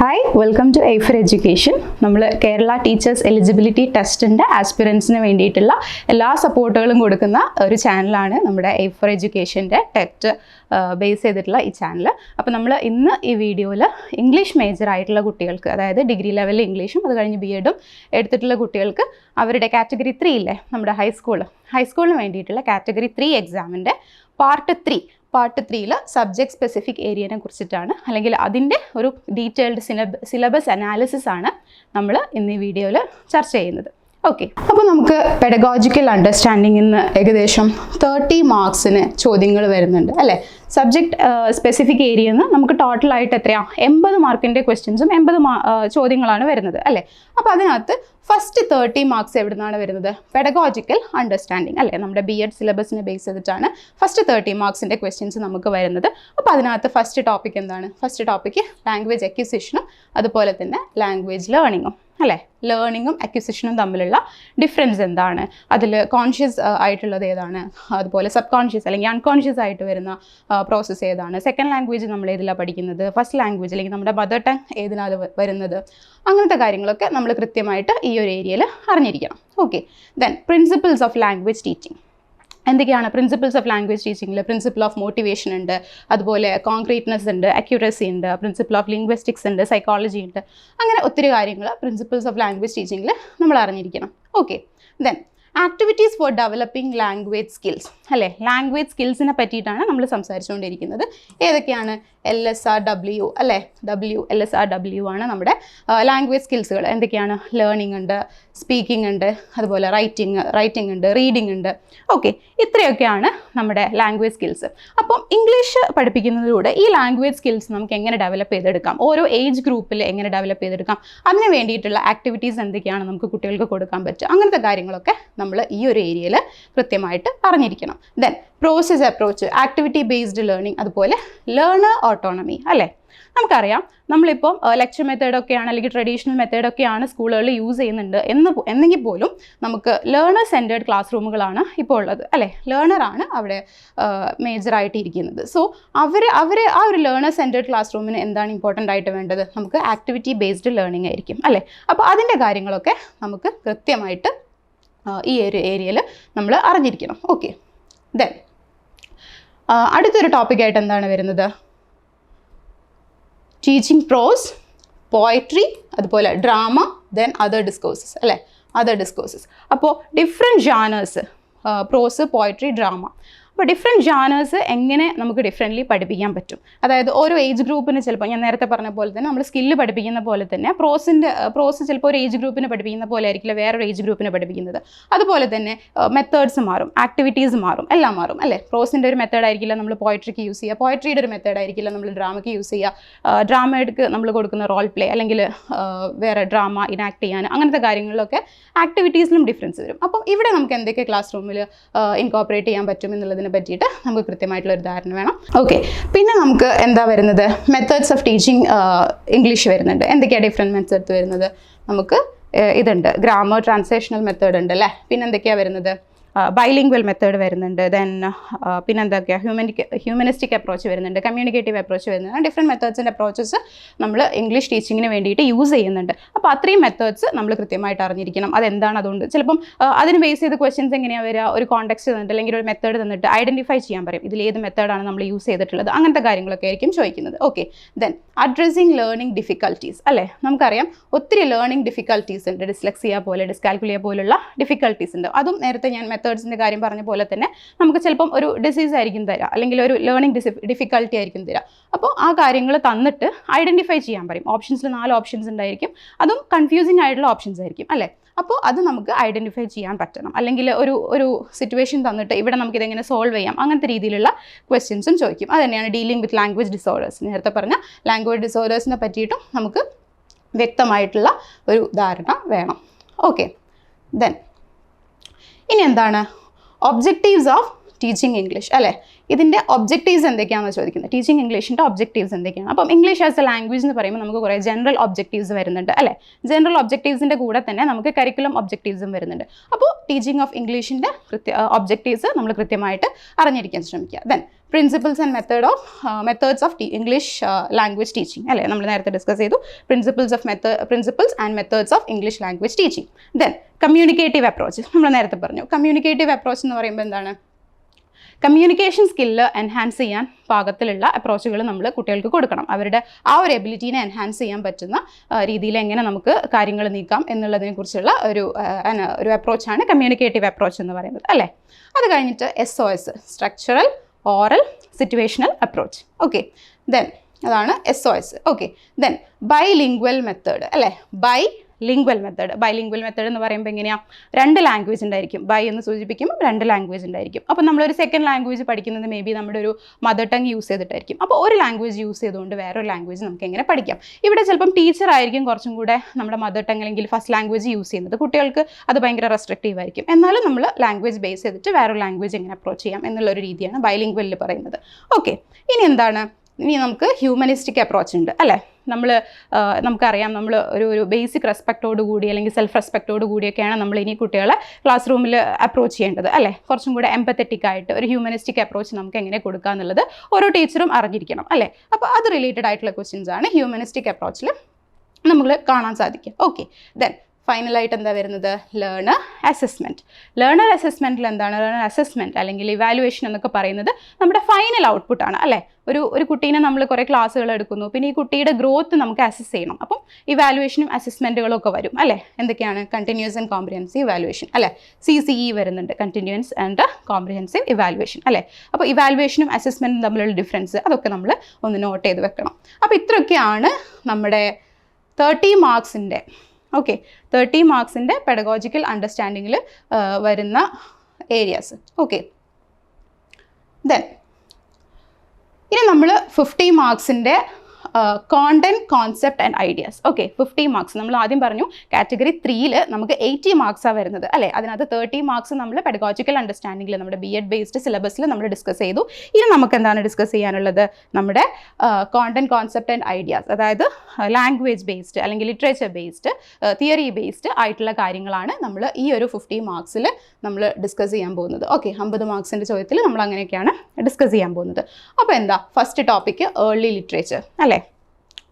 Hi welcome to A four education നമ്മൾ Kerala teachers eligibility ടെസ്റ്റിന്റെ ആസ്പിറൻസിന് വേണ്ടിയിട്ടുള്ള എല്ലാ സപ്പോർട്ടുകളും കൊടുക്കുന്ന ഒരു ചാനലാണ് നമ്മുടെ എ ഫോർ എഡ്യൂക്കേഷന്റെ ടെറ്റ് ബേസ് ചെയ്തിട്ടുള്ള ഈ ചാനൽ അപ്പോൾ നമ്മൾ ഇന്ന് ഈ വീഡിയോയിൽ ഇംഗ്ലീഷ് മേജർ ആയിട്ടുള്ള കുട്ടികൾക്ക് അതായത് ഡിഗ്രി ലെവലിൽ ഇംഗ്ലീഷും അത് കഴിഞ്ഞ് ബി എഡും എടുത്തിട്ടുള്ള കുട്ടികൾക്ക് അവരുടെ കാറ്റഗറി ത്രീ ഇല്ലേ നമ്മുടെ ഹൈസ്കൂൾ ഹൈസ്കൂളിന് വേണ്ടിയിട്ടുള്ള കാറ്റഗറി ത്രീ എക്സാമിന്റെ പാർട്ട് ത്രീ പാർട്ട് ത്രീയിൽ സബ്ജക്ട് സ്പെസിഫിക് ഏരിയനെ കുറിച്ചിട്ടാണ്. അല്ലെങ്കിൽ അതിന്റെ ഒരു ഡീറ്റെയിൽഡ് സിലബ സിലബസ് അനാലിസിസ് ആണ് നമ്മൾ ഇന്ന് ഈ വീഡിയോയിൽ ചർച്ച ചെയ്യുന്നത്. ഓക്കെ അപ്പോൾ നമുക്ക് പെഡഗോജിക്കൽ അണ്ടർസ്റ്റാൻഡിങ്ങിന് ഏകദേശം തേർട്ടി മാർക്സിന് ചോദ്യങ്ങൾ വരുന്നുണ്ട് അല്ലേ? സബ്ജക്ട് സ്പെസിഫിക് ഏരിയ നിന്ന് നമുക്ക് ടോട്ടലായിട്ട് എത്രയാണ് എൺപത് മാർക്കിന്റെ ക്വസ്റ്റ്യൻസും എൺപത് ചോദ്യങ്ങളാണ് വരുന്നത് അല്ലേ? അപ്പോൾ അതിനകത്ത് ഫസ്റ്റ് തേർട്ടി മാർക്സ് എവിടെ നിന്നാണ് വരുന്നത്? പെഡഗോജിക്കൽ അണ്ടർസ്റ്റാൻഡിങ് അല്ലേ? നമ്മുടെ ബി എഡ് സിലബസിനെ ബേസ് ചെയ്തിട്ടാണ് ഫസ്റ്റ് തേർട്ടി മാർക്സിന്റെ ക്വസ്റ്റ്യൻസ് നമുക്ക് വരുന്നത്. അപ്പോൾ അതിനകത്ത് ഫസ്റ്റ് ടോപ്പിക് എന്താണ്? ഫസ്റ്റ് ടോപ്പിക്ക് ലാംഗ്വേജ് അക്യൂസിഷനും അതുപോലെ തന്നെ ലാംഗ്വേജ് ലേണിങ്ങും അല്ലേ? ലേണിങ്ങും അക്വിസിഷനും തമ്മിലുള്ള ഡിഫറൻസ് എന്താണ്? അതിൽ കോൺഷ്യസ് ആയിട്ടുള്ളത് ഏതാണ്? അതുപോലെ സബ് കോൺഷ്യസ് അല്ലെങ്കിൽ അൺകോൺഷ്യസ് ആയിട്ട് വരുന്ന പ്രോസസ്സ് ഏതാണ്? സെക്കൻഡ് ലാംഗ്വേജ് നമ്മൾ ഏതിലാണ് പഠിക്കുന്നത്? ഫസ്റ്റ് ലാംഗ്വേജ് അല്ലെങ്കിൽ നമ്മുടെ മദർ ടങ് ഏതിനാണ് വരുന്നത്? അങ്ങനത്തെ കാര്യങ്ങളൊക്കെ നമ്മൾ കൃത്യമായിട്ട് ഈ ഒരു ഏരിയയിൽ അറിഞ്ഞിരിക്കണം. Okay then principles of language teaching എന്തൊക്കെയാണ് പ്രിൻസിപ്പിൾസ് ഓഫ് ലാംഗ്വേജ് ടീച്ചിങ്ങിൽ പ്രിൻസിപ്പിൾ ഓഫ് മോട്ടിവേഷൻ ഉണ്ട്. അതുപോലെ കോൺക്രീറ്റ്നെസ് ഉണ്ട് അക്യൂറസി ഉണ്ട് പ്രിൻസിപ്പിൾ ഓഫ് ലിംഗ്വിസ്റ്റിക്സ് ഉണ്ട് സൈക്കോളജി ഉണ്ട്. അങ്ങനെ ഒത്തിരി കാര്യങ്ങൾ പ്രിൻസിപ്പിൾസ് ഓഫ് ലാംഗ്വേജ് ടീച്ചിങ്ങിൽ നമ്മൾ അറിഞ്ഞിരിക്കണം. Okay then activities for developing language skills അല്ലേ? ലാംഗ്വേജ് സ്കിൽസിനെ പറ്റിയിട്ടാണ് നമ്മൾ സംസാരിച്ചുകൊണ്ടിരിക്കുന്നത്. ഏതൊക്കെയാണ് എൽ എസ് ആർ ഡബ്ല്യു അല്ലേ? W L S R W ആണ് നമ്മുടെ ലാംഗ്വേജ് സ്കിൽസുകൾ എന്തൊക്കെയാണ്? ലേണിംഗ് ഉണ്ട് സ്പീക്കിംഗ് ഉണ്ട് അതുപോലെ റൈറ്റിംഗ് റൈറ്റിംഗ് ഉണ്ട് റീഡിംഗ് ഉണ്ട്. ഓക്കെ ഇത്രയൊക്കെയാണ് നമ്മുടെ ലാംഗ്വേജ് സ്കിൽസ് അപ്പം ഇംഗ്ലീഷ് പഠിപ്പിക്കുന്നതിലൂടെ ഈ ലാംഗ്വേജ് സ്കിൽസ് നമുക്ക് എങ്ങനെ ഡെവലപ്പ് ചെയ്തെടുക്കാം? ഓരോ ഏജ് ഗ്രൂപ്പിൽ എങ്ങനെ ഡെവലപ്പ് ചെയ്തെടുക്കാം? അതിന് വേണ്ടിയിട്ടുള്ള ആക്ടിവിറ്റീസ് എന്തൊക്കെയാണ് നമുക്ക് കുട്ടികൾക്ക് കൊടുക്കാൻ പറ്റുക? അങ്ങനത്തെ കാര്യങ്ങളൊക്കെ നമ്മൾ ഈ ഒരു ഏരിയയിൽ കൃത്യമായിട്ട് അറിഞ്ഞിരിക്കണം then process approach activity based learning അതുപോലെ ലേണർ ഓട്ടോണമി അല്ലേ? നമുക്കറിയാം നമ്മളിപ്പം ലെക്ചർ മെത്തേഡൊക്കെയാണ് അല്ലെങ്കിൽ ട്രഡീഷണൽ മെത്തേഡൊക്കെയാണ് സ്കൂളുകളിൽ യൂസ് ചെയ്യുന്നുണ്ട് എന്ന് എന്നെങ്കിൽ പോലും നമുക്ക് ലേണർ സെന്റേഡ് ക്ലാസ് റൂമുകളാണ് ഇപ്പോൾ ഉള്ളത് അല്ലേ? ലേണറാണ് അവിടെ മേജറായിട്ട് ഇരിക്കുന്നത്. സോ അവർ അവർ ആ ഒരു ലേണർ സെന്റേഡ് ക്ലാസ് റൂമിന് എന്താണ് ഇമ്പോർട്ടന്റ് ആയിട്ട് വേണ്ടത്? നമുക്ക് ആക്ടിവിറ്റി ബേസ്ഡ് ലേണിംഗ് ആയിരിക്കും അല്ലേ? അപ്പോൾ അതിന്റെ കാര്യങ്ങളൊക്കെ നമുക്ക് കൃത്യമായിട്ട് ഈ ഒരു ഏരിയയിൽ നമ്മൾ അറിഞ്ഞിരിക്കണം. ഓക്കെ ദെൻ അടുത്തൊരു ടോപ്പിക്കായിട്ട് എന്താണ് വരുന്നത്? ടീച്ചിങ് പ്രോസ് പോയട്രി അതുപോലെ ഡ്രാമ ദെൻ അതർ ഡിസ്കോഴ്സസ് അല്ലേ? അതർ ഡിസ്കോഴ്സസ് അപ്പോൾ different genres prose poetry drama അപ്പോൾ ഡിഫറെന്റ് ജാനേഴ്സ് എങ്ങനെ നമുക്ക് ഡിഫറെന്റ്ലി പഠിപ്പിക്കാൻ പറ്റും? അതായത് ഓരോ ഏജ് ഗ്രൂപ്പിന് ചിലപ്പോൾ ഞാൻ നേരത്തെ പറഞ്ഞ പോലെ തന്നെ നമ്മൾ സ്കില്ല് പഠിപ്പിക്കുന്ന പോലെ തന്നെ പ്രോസിന്റെ പ്രോസ് ചിലപ്പോൾ ഒരു ഏജ് ഗ്രൂപ്പിന് പഠിപ്പിക്കുന്ന പോലെ ആയിരിക്കില്ല വേറൊരു ഏജ് ഗ്രൂപ്പിന് പഠിപ്പിക്കുന്നത്. അതുപോലെ തന്നെ മെത്തേഡ്സ് മാറും ആക്ടിവിറ്റീസ് മാറും എല്ലാം മാറും അല്ലേ? പ്രോസിന്റെ ഒരു മെത്തേഡ് ആയിരിക്കില്ല നമ്മൾ പോയട്രിക്ക് യൂസ് ചെയ്യുക. പോയട്രിയുടെ ഒരു മെത്തേഡ് ആയിരിക്കില്ല നമ്മൾ ഡ്രാമയ്ക്ക് യൂസ് ചെയ്യുക. ഡ്രാമയ്ക്ക് നമ്മൾ കൊടുക്കുന്ന റോൾ പ്ലേ അല്ലെങ്കിൽ വേറെ ഡ്രാമ ഇനാക്ട് ചെയ്യാൻ അങ്ങനത്തെ കാര്യങ്ങളിലൊക്കെ ആക്ടിവിറ്റീസിലും ഡിഫറൻസ് വരും. അപ്പം ഇവിടെ നമുക്ക് എന്തൊക്കെ ക്ലാസ് റൂമിൽ ഇൻകോപ്പറേറ്റ് ചെയ്യാൻ പറ്റും എന്നുള്ളതിനെ പറ്റിയിട്ട് നമുക്ക് കൃത്യമായിട്ടുള്ള ഒരു ധാരണ വേണം. ഓക്കെ പിന്നെ നമുക്ക് എന്താ വരുന്നത്? മെത്തേഡ്സ് ഓഫ് ടീച്ചിങ് ഇംഗ്ലീഷ് വരുന്നുണ്ട്. എന്തൊക്കെയാണ് ഡിഫറെന്റ് മെത്തേഡ്സ് വരുന്നത്? നമുക്ക് ഇതുണ്ട്. ഗ്രാമർ ട്രാൻസ്ലേഷണൽ മെത്തേഡ് ഉണ്ട് അല്ലേ പിന്നെ എന്തൊക്കെയാണ് വരുന്നത്? ബൈലിംഗ്വൽ മെത്തേഡ് വരുന്നുണ്ട്. ദെൻ പിന്നെ എന്തൊക്കെയാണ് ഹ്യൂമനിസ്റ്റിക് അപ്രോച്ച് വരുന്നുണ്ട്. കമ്മ്യൂണിക്കേറ്റീവ് അപ്രോച്ച് വരുന്നുണ്ട്. ഡിഫറെന്റ് മെത്തേഡ്സിന്റെ അപ്രോച്ചസ് നമ്മൾ ഇംഗ്ലീഷ് ടീച്ചിങ്ങിന് വേണ്ടിയിട്ട് യൂസ് ചെയ്യുന്നുണ്ട്. അപ്പോൾ അത്രയും മെത്തേഡ്സ് നമ്മൾ കൃത്യമായിട്ട് അറിഞ്ഞിരിക്കണം. അതെന്താണ് അതുകൊണ്ട്? ചിലപ്പം അതിന് ബേസ് ചെയ്ത് ക്വസ്റ്റ്യൻസ് എങ്ങനെയാണ് വരിക ഒരു കോണ്ടെക്സ്റ്റ് തന്നിട്ട് അല്ലെങ്കിൽ ഒരു മെത്തേഡ് തന്നിട്ട് ഐഡന്റിഫൈ ചെയ്യാൻ പറയും. ഇതിൽ ഏത് മെത്തേഡാണ് നമ്മൾ യൂസ് ചെയ്തിട്ടുള്ളത്? അങ്ങനത്തെ കാര്യങ്ങളൊക്കെ ആയിരിക്കും ചോദിക്കുന്നത്. Okay then addressing learning difficulties അല്ലേ? നമുക്കറിയാം ഒത്തിരി ലേണിംഗ് ഡിഫിക്കൽട്ടീസ് ഉണ്ട്. ഡിസ്ലെക്സിയ പോലെ ഡിസ്കാൽക്കുലിയ പോലുള്ള ഡിഫിക്കൽട്ടീസ് ഉണ്ട്. അതും നേരത്തെ ഞാൻ മെത്തേഡ്സിന്റെ കാര്യം പറഞ്ഞ പോലെ തന്നെ നമുക്ക് ചിലപ്പം ഒരു ഡിസീസ് ആയിരിക്കും തരാം അല്ലെങ്കിൽ ഒരു ലേണിംഗ് ഡിസി ഡിഫിക്കൽട്ടി ആയിരിക്കും തരാം. അപ്പോൾ ആ കാര്യങ്ങൾ തന്നിട്ട് ഐഡന്റിഫൈ ചെയ്യാൻ പറയും. ഓപ്ഷൻസിൽ നാല് ഓപ്ഷൻസ് ഉണ്ടായിരിക്കും. അതും കൺഫ്യൂസിങ് ആയിട്ടുള്ള ഓപ്ഷൻസ് ആയിരിക്കും അല്ലേ? അപ്പോൾ അത് നമുക്ക് ഐഡന്റിഫൈ ചെയ്യാൻ പറ്റണം. അല്ലെങ്കിൽ ഒരു ഒരു സിറ്റുവേഷൻ തന്നിട്ട് ഇവിടെ നമുക്ക് ഇതെങ്ങനെ സോൾവ് ചെയ്യാം? അങ്ങനത്തെ രീതിയിലുള്ള ക്വസ്റ്റ്യൻസും ചോദിക്കും. അത് തന്നെയാണ് ഡീലിംഗ് വിത്ത് ലാംഗ്വേജ് ഡിസോർഡേഴ്സ് നേരത്തെ പറഞ്ഞ ലാംഗ്വേജ് ഡിസോർഡേഴ്സിനെ പറ്റിയിട്ടും നമുക്ക് വ്യക്തമായിട്ടുള്ള ഒരു ധാരണ വേണം. ഓക്കെ ദെൻ ഇനി എന്താണ്? ഒബ്ജക്റ്റീവ്സ് ഓഫ് ടീച്ചിങ് ഇംഗ്ലീഷ് അല്ലേ? ഇതിന്റെ ഒബ്ജക്റ്റീവ്സ് എന്തൊക്കെയാണെന്ന് ചോദിക്കുന്നത്? ടീച്ചിങ് ഇംഗ്ലീഷിന്റെ ഒബ്ജക്റ്റീവ്സ് എന്തൊക്കെയാണ്? അപ്പം ഇംഗ്ലീഷ് ആസ് എ ലാംഗ്വേജ് എന്ന് പറയുമ്പോൾ നമുക്ക് കുറേ ജനറൽ ഒബ്ജക്റ്റീവ്സ് വരുന്നുണ്ട് അല്ലേ? ജനറൽ ഒബ്ജക്റ്റീവ്സിന്റെ കൂടെ തന്നെ നമുക്ക് കരിക്കുലം ഒബ്ജക്റ്റീവ്സും വരുന്നുണ്ട്. അപ്പോൾ ടീച്ചിങ് ഓഫ് ഇംഗ്ലീഷിന്റെ കൃത്യ ഒബ്ജക്റ്റീവ്സ് നമ്മൾ കൃത്യമായിട്ട് അറിഞ്ഞിരിക്കാൻ ശ്രമിക്കുക. Then principles and method of methods of English language teaching അല്ലേ? നമ്മൾ നേരത്തെ ഡിസ്കസ് ചെയ്തു. Principles of method principles and methods of English language teaching then communicative approach നമ്മൾ നേരത്തെ പറഞ്ഞു. കമ്മ്യൂണിക്കേറ്റീവ് അപ്രോച്ച് എന്ന് പറയുമ്പോൾ എന്താണ്? കമ്മ്യൂണിക്കേഷൻ സ്കില്ല് എൻഹാൻസ് ചെയ്യാൻ പാകത്തിലുള്ള അപ്രോച്ചുകൾ നമ്മൾ കുട്ടികൾക്ക് കൊടുക്കണം. അവരുടെ ആ ഒരു എബിലിറ്റീനെ എൻഹാൻസ് ചെയ്യാൻ പറ്റുന്ന രീതിയിൽ എങ്ങനെ നമുക്ക് കാര്യങ്ങൾ നീക്കാം എന്നുള്ളതിനെ കുറിച്ചുള്ള ഒരു ഒരു അപ്രോച്ചാണ് കമ്മ്യൂണിക്കേറ്റീവ് അപ്രോച്ച് എന്ന് പറയുന്നത്. അല്ലേ? അത് കഴിഞ്ഞിട്ട് S O S structural oral situational approach. Okay then അതാണ് S O S okay then bilingual method അല്ലേ? Bilingual method bilingual method എന്ന് പറയുമ്പോൾ എങ്ങനെയാണ് രണ്ട് ലാംഗ്വേജ് ഉണ്ടായിരിക്കും. ബൈ എന്ന് സൂചിപ്പിക്കുമ്പോൾ രണ്ട് ലാംഗ്വേജ് ഉണ്ടായിരിക്കും. അപ്പോൾ നമ്മളൊരു സെക്കൻഡ് ലാംഗ്വേജ് പഠിക്കുന്നത് മേ ബി നമ്മുടെ ഒരു മദർ ടങ് യൂസ് ചെയ്തിട്ടായിരിക്കും. അപ്പോൾ ഒരു ലാംഗ്വേജ് യൂസ് ചെയ്തുകൊണ്ട് വേറൊരു ലാംഗ്വേജ് നമുക്ക് എങ്ങനെ പഠിക്കാം? ഇവിടെ ചിലപ്പം ടീച്ചർ ആയിരിക്കും കുറച്ചും കൂടെ നമ്മുടെ മദർ ടങ് അല്ലെങ്കിൽ ഫസ്റ്റ് ലാംഗ്വേജ് യൂസ് ചെയ്യുന്നത്. കുട്ടികൾക്ക് അത് ഭയങ്കര റെസ്ട്രിക്റ്റീവ് ആയിരിക്കും. എന്നാലും നമ്മൾ ലാംഗ്വേജ് ബേസ് ചെയ്തിട്ട് വേറൊരു ലാംഗ്വേജ് എങ്ങനെ അപ്രോച്ച് ചെയ്യാം എന്നുള്ളൊരു രീതിയാണ് ബൈലിംഗ്വലിൽ പറയുന്നത്. ഓക്കെ ഇനി എന്താണ്? ഇനി നമുക്ക് ഹ്യൂമനിസ്റ്റിക് അപ്രോച്ച് ഉണ്ട്. അല്ലേ? നമ്മൾ നമുക്കറിയാം നമ്മൾ ഒരു ഒരു ബേസിക് റെസ്പെക്റ്റോട് കൂടി അല്ലെങ്കിൽ സെൽഫ് റെസ്പെക്റ്റോട് കൂടിയൊക്കെയാണ് നമ്മൾ ഇനി കുട്ടികളെ ക്ലാസ് റൂമിൽ അപ്രോച്ച് ചെയ്യേണ്ടത് അല്ലേ? കുറച്ചും കൂടെ എമ്പത്തറ്റിക് ആയിട്ട് ഒരു ഹ്യൂമനിസ്റ്റിക് അപ്രോച്ച് നമുക്ക് എങ്ങനെ കൊടുക്കുക എന്നുള്ളത് ഓരോ ടീച്ചറും അറിഞ്ഞിരിക്കണം അല്ലേ? അപ്പോൾ അത് റിലേറ്റഡ് ആയിട്ടുള്ള ക്വസ്റ്റ്യൻസ് ആണ് ഹ്യൂമനിസ്റ്റിക് അപ്രോച്ചിൽ നമ്മൾ കാണാൻ സാധിക്കും ഓക്കെ ദെൻ ഫൈനലായിട്ട് എന്താ വരുന്നത്? ലേണർ അസസ്മെന്റ് ലേണർ അസസ്മെന്റിൽ എന്താണ്? ലേണർ അസസ്മെന്റ് അല്ലെങ്കിൽ ഇവാലുവേഷൻ എന്നൊക്കെ പറയുന്നത് നമ്മുടെ ഫൈനൽ ഔട്ട്പുട്ട് ആണ് അല്ലേ? ഒരു ഒരു കുട്ടീനെ നമ്മൾ കുറേ ക്ലാസ്സുകൾ എടുക്കുന്നു. പിന്നെ ഈ കുട്ടിയുടെ ഗ്രോത്ത് നമുക്ക് അസസ് ചെയ്യണം. അപ്പം ഇവാലുവേഷനും അസസ്മെന്റുകളും ഒക്കെ വരും അല്ലേ? എന്തൊക്കെയാണ്? കണ്ടിന്യൂസ് ആൻഡ് കോംപ്രിഹെൻസീവ് ഇവാലുവേഷൻ അല്ലേ? സി സി ഇ വരുന്നുണ്ട് കണ്ടിന്യൂസ് ആൻഡ് കോംപ്രിഹെൻസീവ് ഇവാലുവേഷൻ അല്ലേ? അപ്പോൾ ഇവാലുവേഷനും അസസ്മെന്റും തമ്മിലുള്ള ഡിഫറൻസ് അതൊക്കെ നമ്മൾ ഒന്ന് നോട്ട് ചെയ്ത് വെക്കണം. അപ്പോൾ ഇത്രയൊക്കെയാണ് നമ്മുടെ തേർട്ടി മാർക്സിന്റെ ഓക്കെ തേർട്ടി മാർക്സിന്റെ പെഡഗോജിക്കൽ അണ്ടർസ്റ്റാൻഡിങ്ങിൽ വരുന്ന ഏരിയാസ് ഓക്കെ ദെൻ ഇനി നമ്മൾ fifty മാർക്സിന്റെ content concept and ideas okay fifty marks നമ്മൾ ആദ്യം പറഞ്ഞു കാറ്റഗറി ത്രീയിൽ നമുക്ക് എയ്റ്റി മാർക്സാണ് വരുന്നത് അല്ലേ? അതിനകത്ത് തേർട്ടി മാർക്സ് നമ്മൾ പെഡഗോജിക്കൽ അണ്ടർസ്റ്റാൻഡിംഗിൽ നമ്മുടെ ബി എഡ് ബേസ്ഡ് സിലബസിൽ നമ്മൾ ഡിസ്കസ് ചെയ്തു. ഇനി നമുക്ക് എന്താണ് ഡിസ്കസ് ചെയ്യാനുള്ളത്? നമ്മുടെ കോണ്ടന്റ് കോൺസെപ്റ്റ് ആൻഡ് ഐഡിയാസ് അതായത് ലാംഗ്വേജ് ബേസ്ഡ് അല്ലെങ്കിൽ ലിറ്ററേച്ചർ ബേസ്ഡ് തിയറി ബേസ്ഡ് ആയിട്ടുള്ള കാര്യങ്ങളാണ് നമ്മൾ ഈ ഒരു ഫിഫ്റ്റി മാർക്സിൽ നമ്മൾ ഡിസ്കസ് ചെയ്യാൻ പോകുന്നത്. ഓക്കെ അമ്പത് മാർക്സിന്റെ ചോദ്യത്തിൽ നമ്മൾ അങ്ങനെയൊക്കെയാണ് ഡിസ്കസ് ചെയ്യാൻ പോകുന്നത്. അപ്പോൾ എന്താ? ഫസ്റ്റ് ടോപ്പിക്ക് ഏർലി ലിറ്ററേച്ചർ അല്ലേ?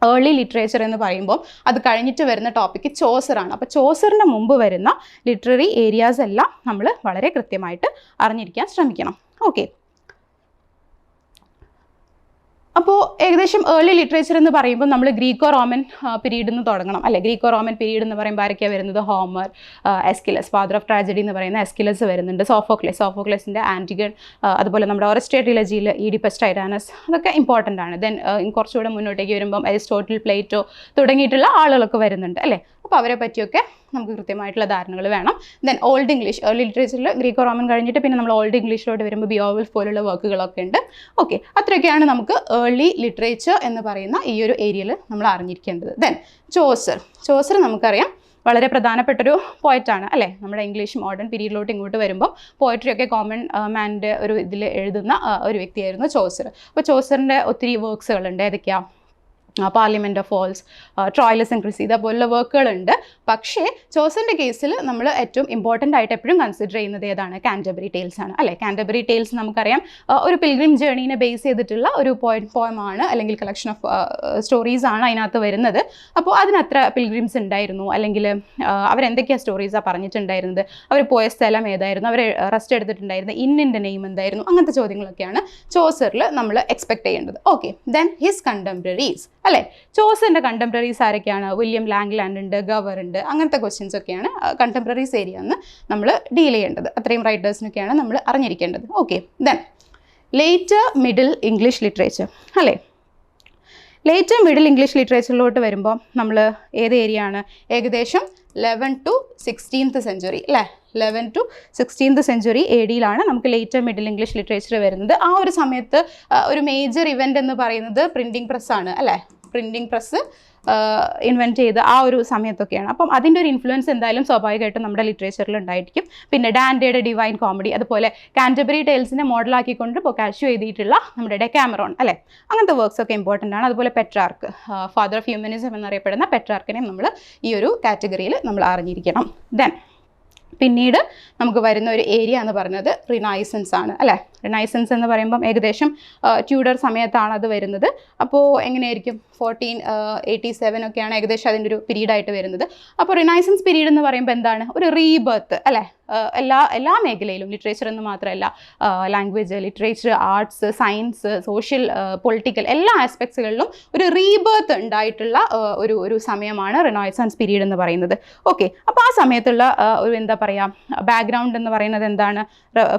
ഏർലി ലിറ്ററേച്ചർ എന്ന് പറയുമ്പോൾ അത് കഴിഞ്ഞിട്ട് വരുന്ന ടോപ്പിക്ക് ചോസറാണ്. അപ്പോൾ ചോസറിന് മുമ്പ് വരുന്ന ലിറ്റററി ഏരിയാസ് എല്ലാം നമ്മൾ വളരെ കൃത്യമായിട്ട് അറിഞ്ഞിരിക്കാൻ ശ്രമിക്കണം. ഓക്കെ അപ്പോൾ ഏകദേശം ഏർലി ലിറ്ററേച്ചർ എന്ന് പറയുമ്പോൾ നമ്മൾ ഗ്രീക്കോ റോമൻ പീരീഡിൽ നിന്ന് തുടങ്ങണം. അല്ലെ? ഗ്രീക്കോ റോമൻ പീരീഡ് എന്ന് പറയുമ്പോൾ ആരൊക്കെയാണ് വരുന്നത്? Homer Aeschylus father of tragedy എന്ന് പറയുന്ന എസ്കിലസ് വരുന്നുണ്ട്. സോഫോക്ലസ് സോഫോക്ലസിന്റെ ആന്റിഗൺ അതുപോലെ നമ്മുടെ ഒറസ്റ്റേറ്റിലജിയിൽ ഈഡിപ്പസ് ടൈറാനസ് അതൊക്കെ ഇമ്പോർട്ടന്റ് ആണ്. ദെൻ കുറച്ചുകൂടെ മുന്നോട്ടേക്ക് വരുമ്പം അരിസ്റ്റോട്ടിൽ പ്ലേറ്റോ തുടങ്ങിയിട്ടുള്ള ആളുകളൊക്കെ വരുന്നുണ്ട്. അല്ലേ? അപ്പോൾ അവരെ പറ്റിയൊക്കെ നമുക്ക് കൃത്യമായിട്ടുള്ള ധാരണകൾ വേണം. ദെൻ ഓൾഡ് ഇംഗ്ലീഷ് ഏർലി ലിറ്ററേച്ചറിൽ ഗ്രീക്കോ റോമൻ കഴിഞ്ഞിട്ട് പിന്നെ നമ്മൾ ഓൾഡ് ഇംഗ്ലീഷിലോട്ട് വരുമ്പോൾ ബിയോവൽഫ് പോലുള്ള വർക്കുകളൊക്കെ ഉണ്ട്. ഓക്കെ അത്രയൊക്കെയാണ് നമുക്ക് ഏർലി ലിറ്ററേച്ചർ എന്ന് പറയുന്ന ഈ ഒരു ഏരിയയിൽ നമ്മൾ അറിഞ്ഞിരിക്കേണ്ടത്. ദെൻ ചോസർ ചോസർ നമുക്കറിയാം. വളരെ പ്രധാനപ്പെട്ടൊരു പോയറ്റാണ് അല്ലേ? നമ്മുടെ ഇംഗ്ലീഷ് മോഡേൺ പീരീഡിലോട്ട് ഇങ്ങോട്ട് വരുമ്പോൾ പോയട്രി ഒക്കെ കോമൺ മാന്റെ ഒരു ഇതിൽ എഴുതുന്ന ഒരു വ്യക്തിയായിരുന്നു ചോസർ അപ്പോൾ ചോസറിന്റെ ഒത്തിരി വർക്ക്സുകളുണ്ട് ഏതൊക്കെയാണ് parliament of fowls Troilus and Criseyde ഇതേപോലുള്ള വർക്കുകളുണ്ട് പക്ഷേ ചോസന്റെ കേസിൽ നമ്മൾ ഏറ്റവും ഇമ്പോർട്ടന്റ് ആയിട്ട് എപ്പോഴും കൺസിഡർ ചെയ്യുന്നത് ഏതാണ്? കാന്റബറി ടേൽസ് ആണ്. അല്ലേ? കാന്റബറി ടേൽസ് നമുക്കറിയാം. ഒരു പിൽഗ്രിം ജേണീനെ ബേസ് ചെയ്തിട്ടുള്ള ഒരു പോയിന്റ് പോയമാണ് അല്ലെങ്കിൽ കളക്ഷൻ ഓഫ് സ്റ്റോറീസ് ആണ് അതിനകത്ത് വരുന്നത്. അപ്പോൾ അതിനത്ര പിൽഗ്രിംസ് ഉണ്ടായിരുന്നു? അല്ലെങ്കിൽ അവരെന്തൊക്കെയാണ് സ്റ്റോറീസാണ് പറഞ്ഞിട്ടുണ്ടായിരുന്നത്? അവർ പോയ സ്ഥലം ഏതായിരുന്നു? അവർ റെസ്റ്റ് എടുത്തിട്ടുണ്ടായിരുന്നത് ഇന്നിന്റെ നെയിം എന്തായിരുന്നു? അങ്ങനത്തെ ചോദ്യങ്ങളൊക്കെയാണ് ചോസറിൽ നമ്മൾ എക്സ്പെക്ട് ചെയ്യേണ്ടത്. ഓക്കെ ദെൻ ഹിസ് കണ്ടംപററീസ് അല്ലേ? ചോസിന്റെ കണ്ടംപററീസ് ആരൊക്കെയാണ്? വില്യം ലാംഗ്ലാൻഡ് ഉണ്ട് ഗവർ ഉണ്ട് അങ്ങനത്തെ ക്വസ്റ്റ്യൻസ് ഒക്കെയാണ് കണ്ടംപററീസ് ഏരിയ എന്ന് നമ്മൾ ഡീൽ ചെയ്യേണ്ടത്. അത്രയും റൈറ്റേഴ്സിനൊക്കെയാണ് നമ്മൾ അറിഞ്ഞിരിക്കേണ്ടത്. Okay then later middle English literature അല്ലേ? ലേറ്റർ മിഡിൽ ഇംഗ്ലീഷ് ലിറ്ററേച്ചറിലോട്ട് വരുമ്പോൾ നമ്മൾ ഏത് ഏരിയ ആണ്? ഏകദേശം ലെവൻ ടു സിക്സ്റ്റീൻത്ത് സെഞ്ചുറി അല്ലേ? Eleven to sixteenth century A ഡിയിലാണ് നമുക്ക് ലേറ്റർ മിഡിൽ ഇംഗ്ലീഷ് ലിറ്ററേച്ചർ വരുന്നത്. ആ ഒരു സമയത്ത് ഒരു മേജർ ഇവന്റ് എന്ന് പറയുന്നത് പ്രിന്റിംഗ് പ്രസ്സാണ് അല്ലേ? പ്രിന്റിംഗ് പ്രസ് ഇൻവെന്റ് ചെയ്ത ആ ഒരു സമയത്തൊക്കെയാണ്. അപ്പം അതിന്റെ ഒരു ഇൻഫ്ലുവൻസ് എന്തായാലും സ്വാഭാവികമായിട്ടും നമ്മുടെ ലിറ്ററേച്ചറിൽ ഉണ്ടായിരിക്കും. പിന്നെ ഡാൻഡയുടെ ഡിവൈൻ കോമഡി അതുപോലെ കാന്റബറി ടെയിൽസിനെ മോഡലാക്കിക്കൊണ്ട് പൊക്കാഷ്യു എഴുതിയിട്ടുള്ള നമ്മുടെ ഡെക്കാമറോൺ അല്ലേ? അങ്ങനത്തെ വർക്ക്സ് ഒക്കെ ഇമ്പോർട്ടന്റ് ആണ്. അതുപോലെ പെട്രാർക്ക് ഫാദർ ഓഫ് ഹ്യൂമനിസം എന്നറിയപ്പെടുന്ന പെട്രാർക്കിനെയും നമ്മൾ ഈ ഒരു കാറ്റഗറിയിൽ നമ്മൾ അറിഞ്ഞിരിക്കണം. ദെൻ പിന്നീട് നമുക്ക് വരുന്ന ഒരു ഏരിയ എന്ന് പറയുന്നത് റിനൈസൻസ് ആണ് അല്ലേ? റിനൈസൻസ് എന്ന് പറയുമ്പം ഏകദേശം ട്യൂഡർ സമയത്താണ് അത് വരുന്നത്. അപ്പോൾ എങ്ങനെയായിരിക്കും? ഫോർട്ടീൻ എയ്റ്റി സെവൻ ഒക്കെയാണ് ഏകദേശം അതിന്റെ ഒരു പീരീഡായിട്ട് വരുന്നത്. അപ്പോൾ റിനൈസൻസ് പീരീഡ് എന്ന് പറയുമ്പോൾ എന്താണ്? ഒരു റീബർത്ത് അല്ലേ? എല്ലാ എല്ലാ മേഖലയിലും ലിറ്ററേച്ചർ എന്ന് മാത്രമല്ല language literature arts science social political എല്ലാ ആസ്പെക്ട്സുകളിലും ഒരു റീബേർത്ത് ഉണ്ടായിട്ടുള്ള ഒരു ഒരു സമയമാണ് റിനോയ്സൻസ് പീരീഡ് എന്ന് പറയുന്നത്. ഓക്കെ അപ്പോൾ ആ സമയത്തുള്ള ഒരു എന്താ പറയുക ബാക്ക്ഗ്രൗണ്ട് എന്ന് പറയുന്നത് എന്താണ്?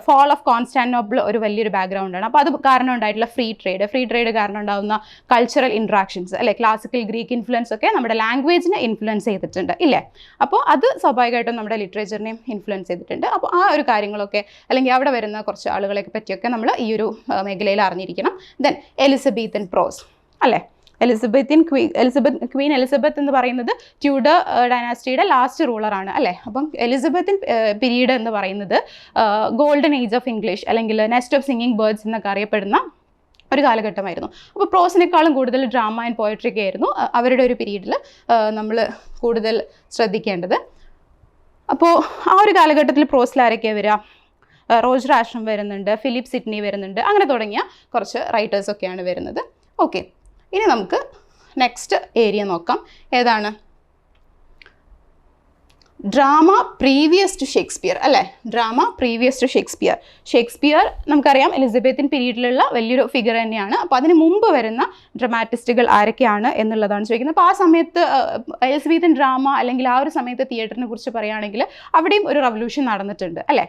ഫോൾ ഓഫ് കോൺസ്റ്റാന്റോബിൾ ഒരു വലിയൊരു ബാക്ക്ഗ്രൗണ്ടാണ് അപ്പോൾ അത് കാരണം ഉണ്ടായിട്ടുള്ള ഫ്രീ ട്രേഡ് ഫ്രീ ട്രേഡ് കാരണം ഉണ്ടാകുന്ന കൾച്ചറൽ ഇൻട്രാക്ഷൻസ് അല്ലെ ക്ലാസിക്കൽ ഗ്രീക്ക് ഇൻഫ്ലുവൻസ് ഒക്കെ നമ്മുടെ ലാംഗ്വേജിനെ ഇൻഫ്ലുവൻസ് ചെയ്തിട്ടുണ്ട് ഇല്ലേ? അപ്പോൾ അത് സ്വാഭാവികമായിട്ടും നമ്മുടെ ലിറ്ററേച്ചറിനെയും ഇൻഫ്ലുവൻസ് ചെയ്തിട്ടുണ്ട്. അപ്പോൾ ആ ഒരു കാര്യങ്ങളൊക്കെ അല്ലെങ്കിൽ അവിടെ വരുന്ന കുറച്ച് ആളുകളെ പറ്റിയൊക്കെ നമ്മൾ ഈ ഒരു മേഖലയിൽ അറിഞ്ഞിരിക്കണം. ദെൻ എലിസബീത്തൻ പ്രോസ് അല്ലേ? Elizabethan queen Elizabeth queen Elizabeth എന്ന് പറയുന്നത് ട്യൂഡർ ഡൈനാസ്റ്റിയുടെ ലാസ്റ്റ് റൂളറാണ് അല്ലേ? അപ്പം എലിസബത്തിൻ പീരീഡ് എന്ന് പറയുന്നത് ഗോൾഡൻ ഏജ് ഓഫ് ഇംഗ്ലീഷ് അല്ലെങ്കിൽ നെസ്റ്റ് ഓഫ് സിംഗിങ് ബേർഡ്സ് എന്നൊക്കെ അറിയപ്പെടുന്ന ഒരു കാലഘട്ടമായിരുന്നു. അപ്പോൾ പ്രോസിനേക്കാളും കൂടുതൽ ഡ്രാമ ആൻഡ് പോയട്രിയൊക്കെ ആയിരുന്നു അവരുടെ ഒരു പീരീഡിൽ നമ്മൾ കൂടുതൽ ശ്രദ്ധിക്കേണ്ടത്. അപ്പോൾ ആ ഒരു കാലഘട്ടത്തിൽ പ്രോസിൽ ആരൊക്കെയാണ് വരിക റോജർ വരുന്നുണ്ട് ഫിലിപ്പ് സിഡ്നി വരുന്നുണ്ട് അങ്ങനെ തുടങ്ങിയ കുറച്ച് റൈറ്റേഴ്സൊക്കെയാണ് വരുന്നത്. ഓക്കെ ഇനി നമുക്ക് നെക്സ്റ്റ് ഏരിയ നോക്കാം. ഏതാണ്? ഡ്രാമ പ്രീവിയസ് ടു ഷേക്സ്പിയർ അല്ലേ? Drama previous to Shakespeare Shakespeare നമുക്കറിയാം എലിസബത്തിൻ പീരീഡിലുള്ള വലിയൊരു ഫിഗർ തന്നെയാണ്. അപ്പോൾ അതിന് മുമ്പ് വരുന്ന ഡ്രമാറ്റിസ്റ്റുകൾ ആരൊക്കെയാണ് എന്നുള്ളതാണ് ചോദിക്കുന്നത്. അപ്പോൾ ആ സമയത്ത് എലിസബത്തിൻ ഡ്രാമ അല്ലെങ്കിൽ ആ ഒരു സമയത്ത് തിയേറ്ററിനെ കുറിച്ച് പറയുകയാണെങ്കിൽ അവിടെയും ഒരു റവല്യൂഷൻ നടന്നിട്ടുണ്ട് അല്ലേ?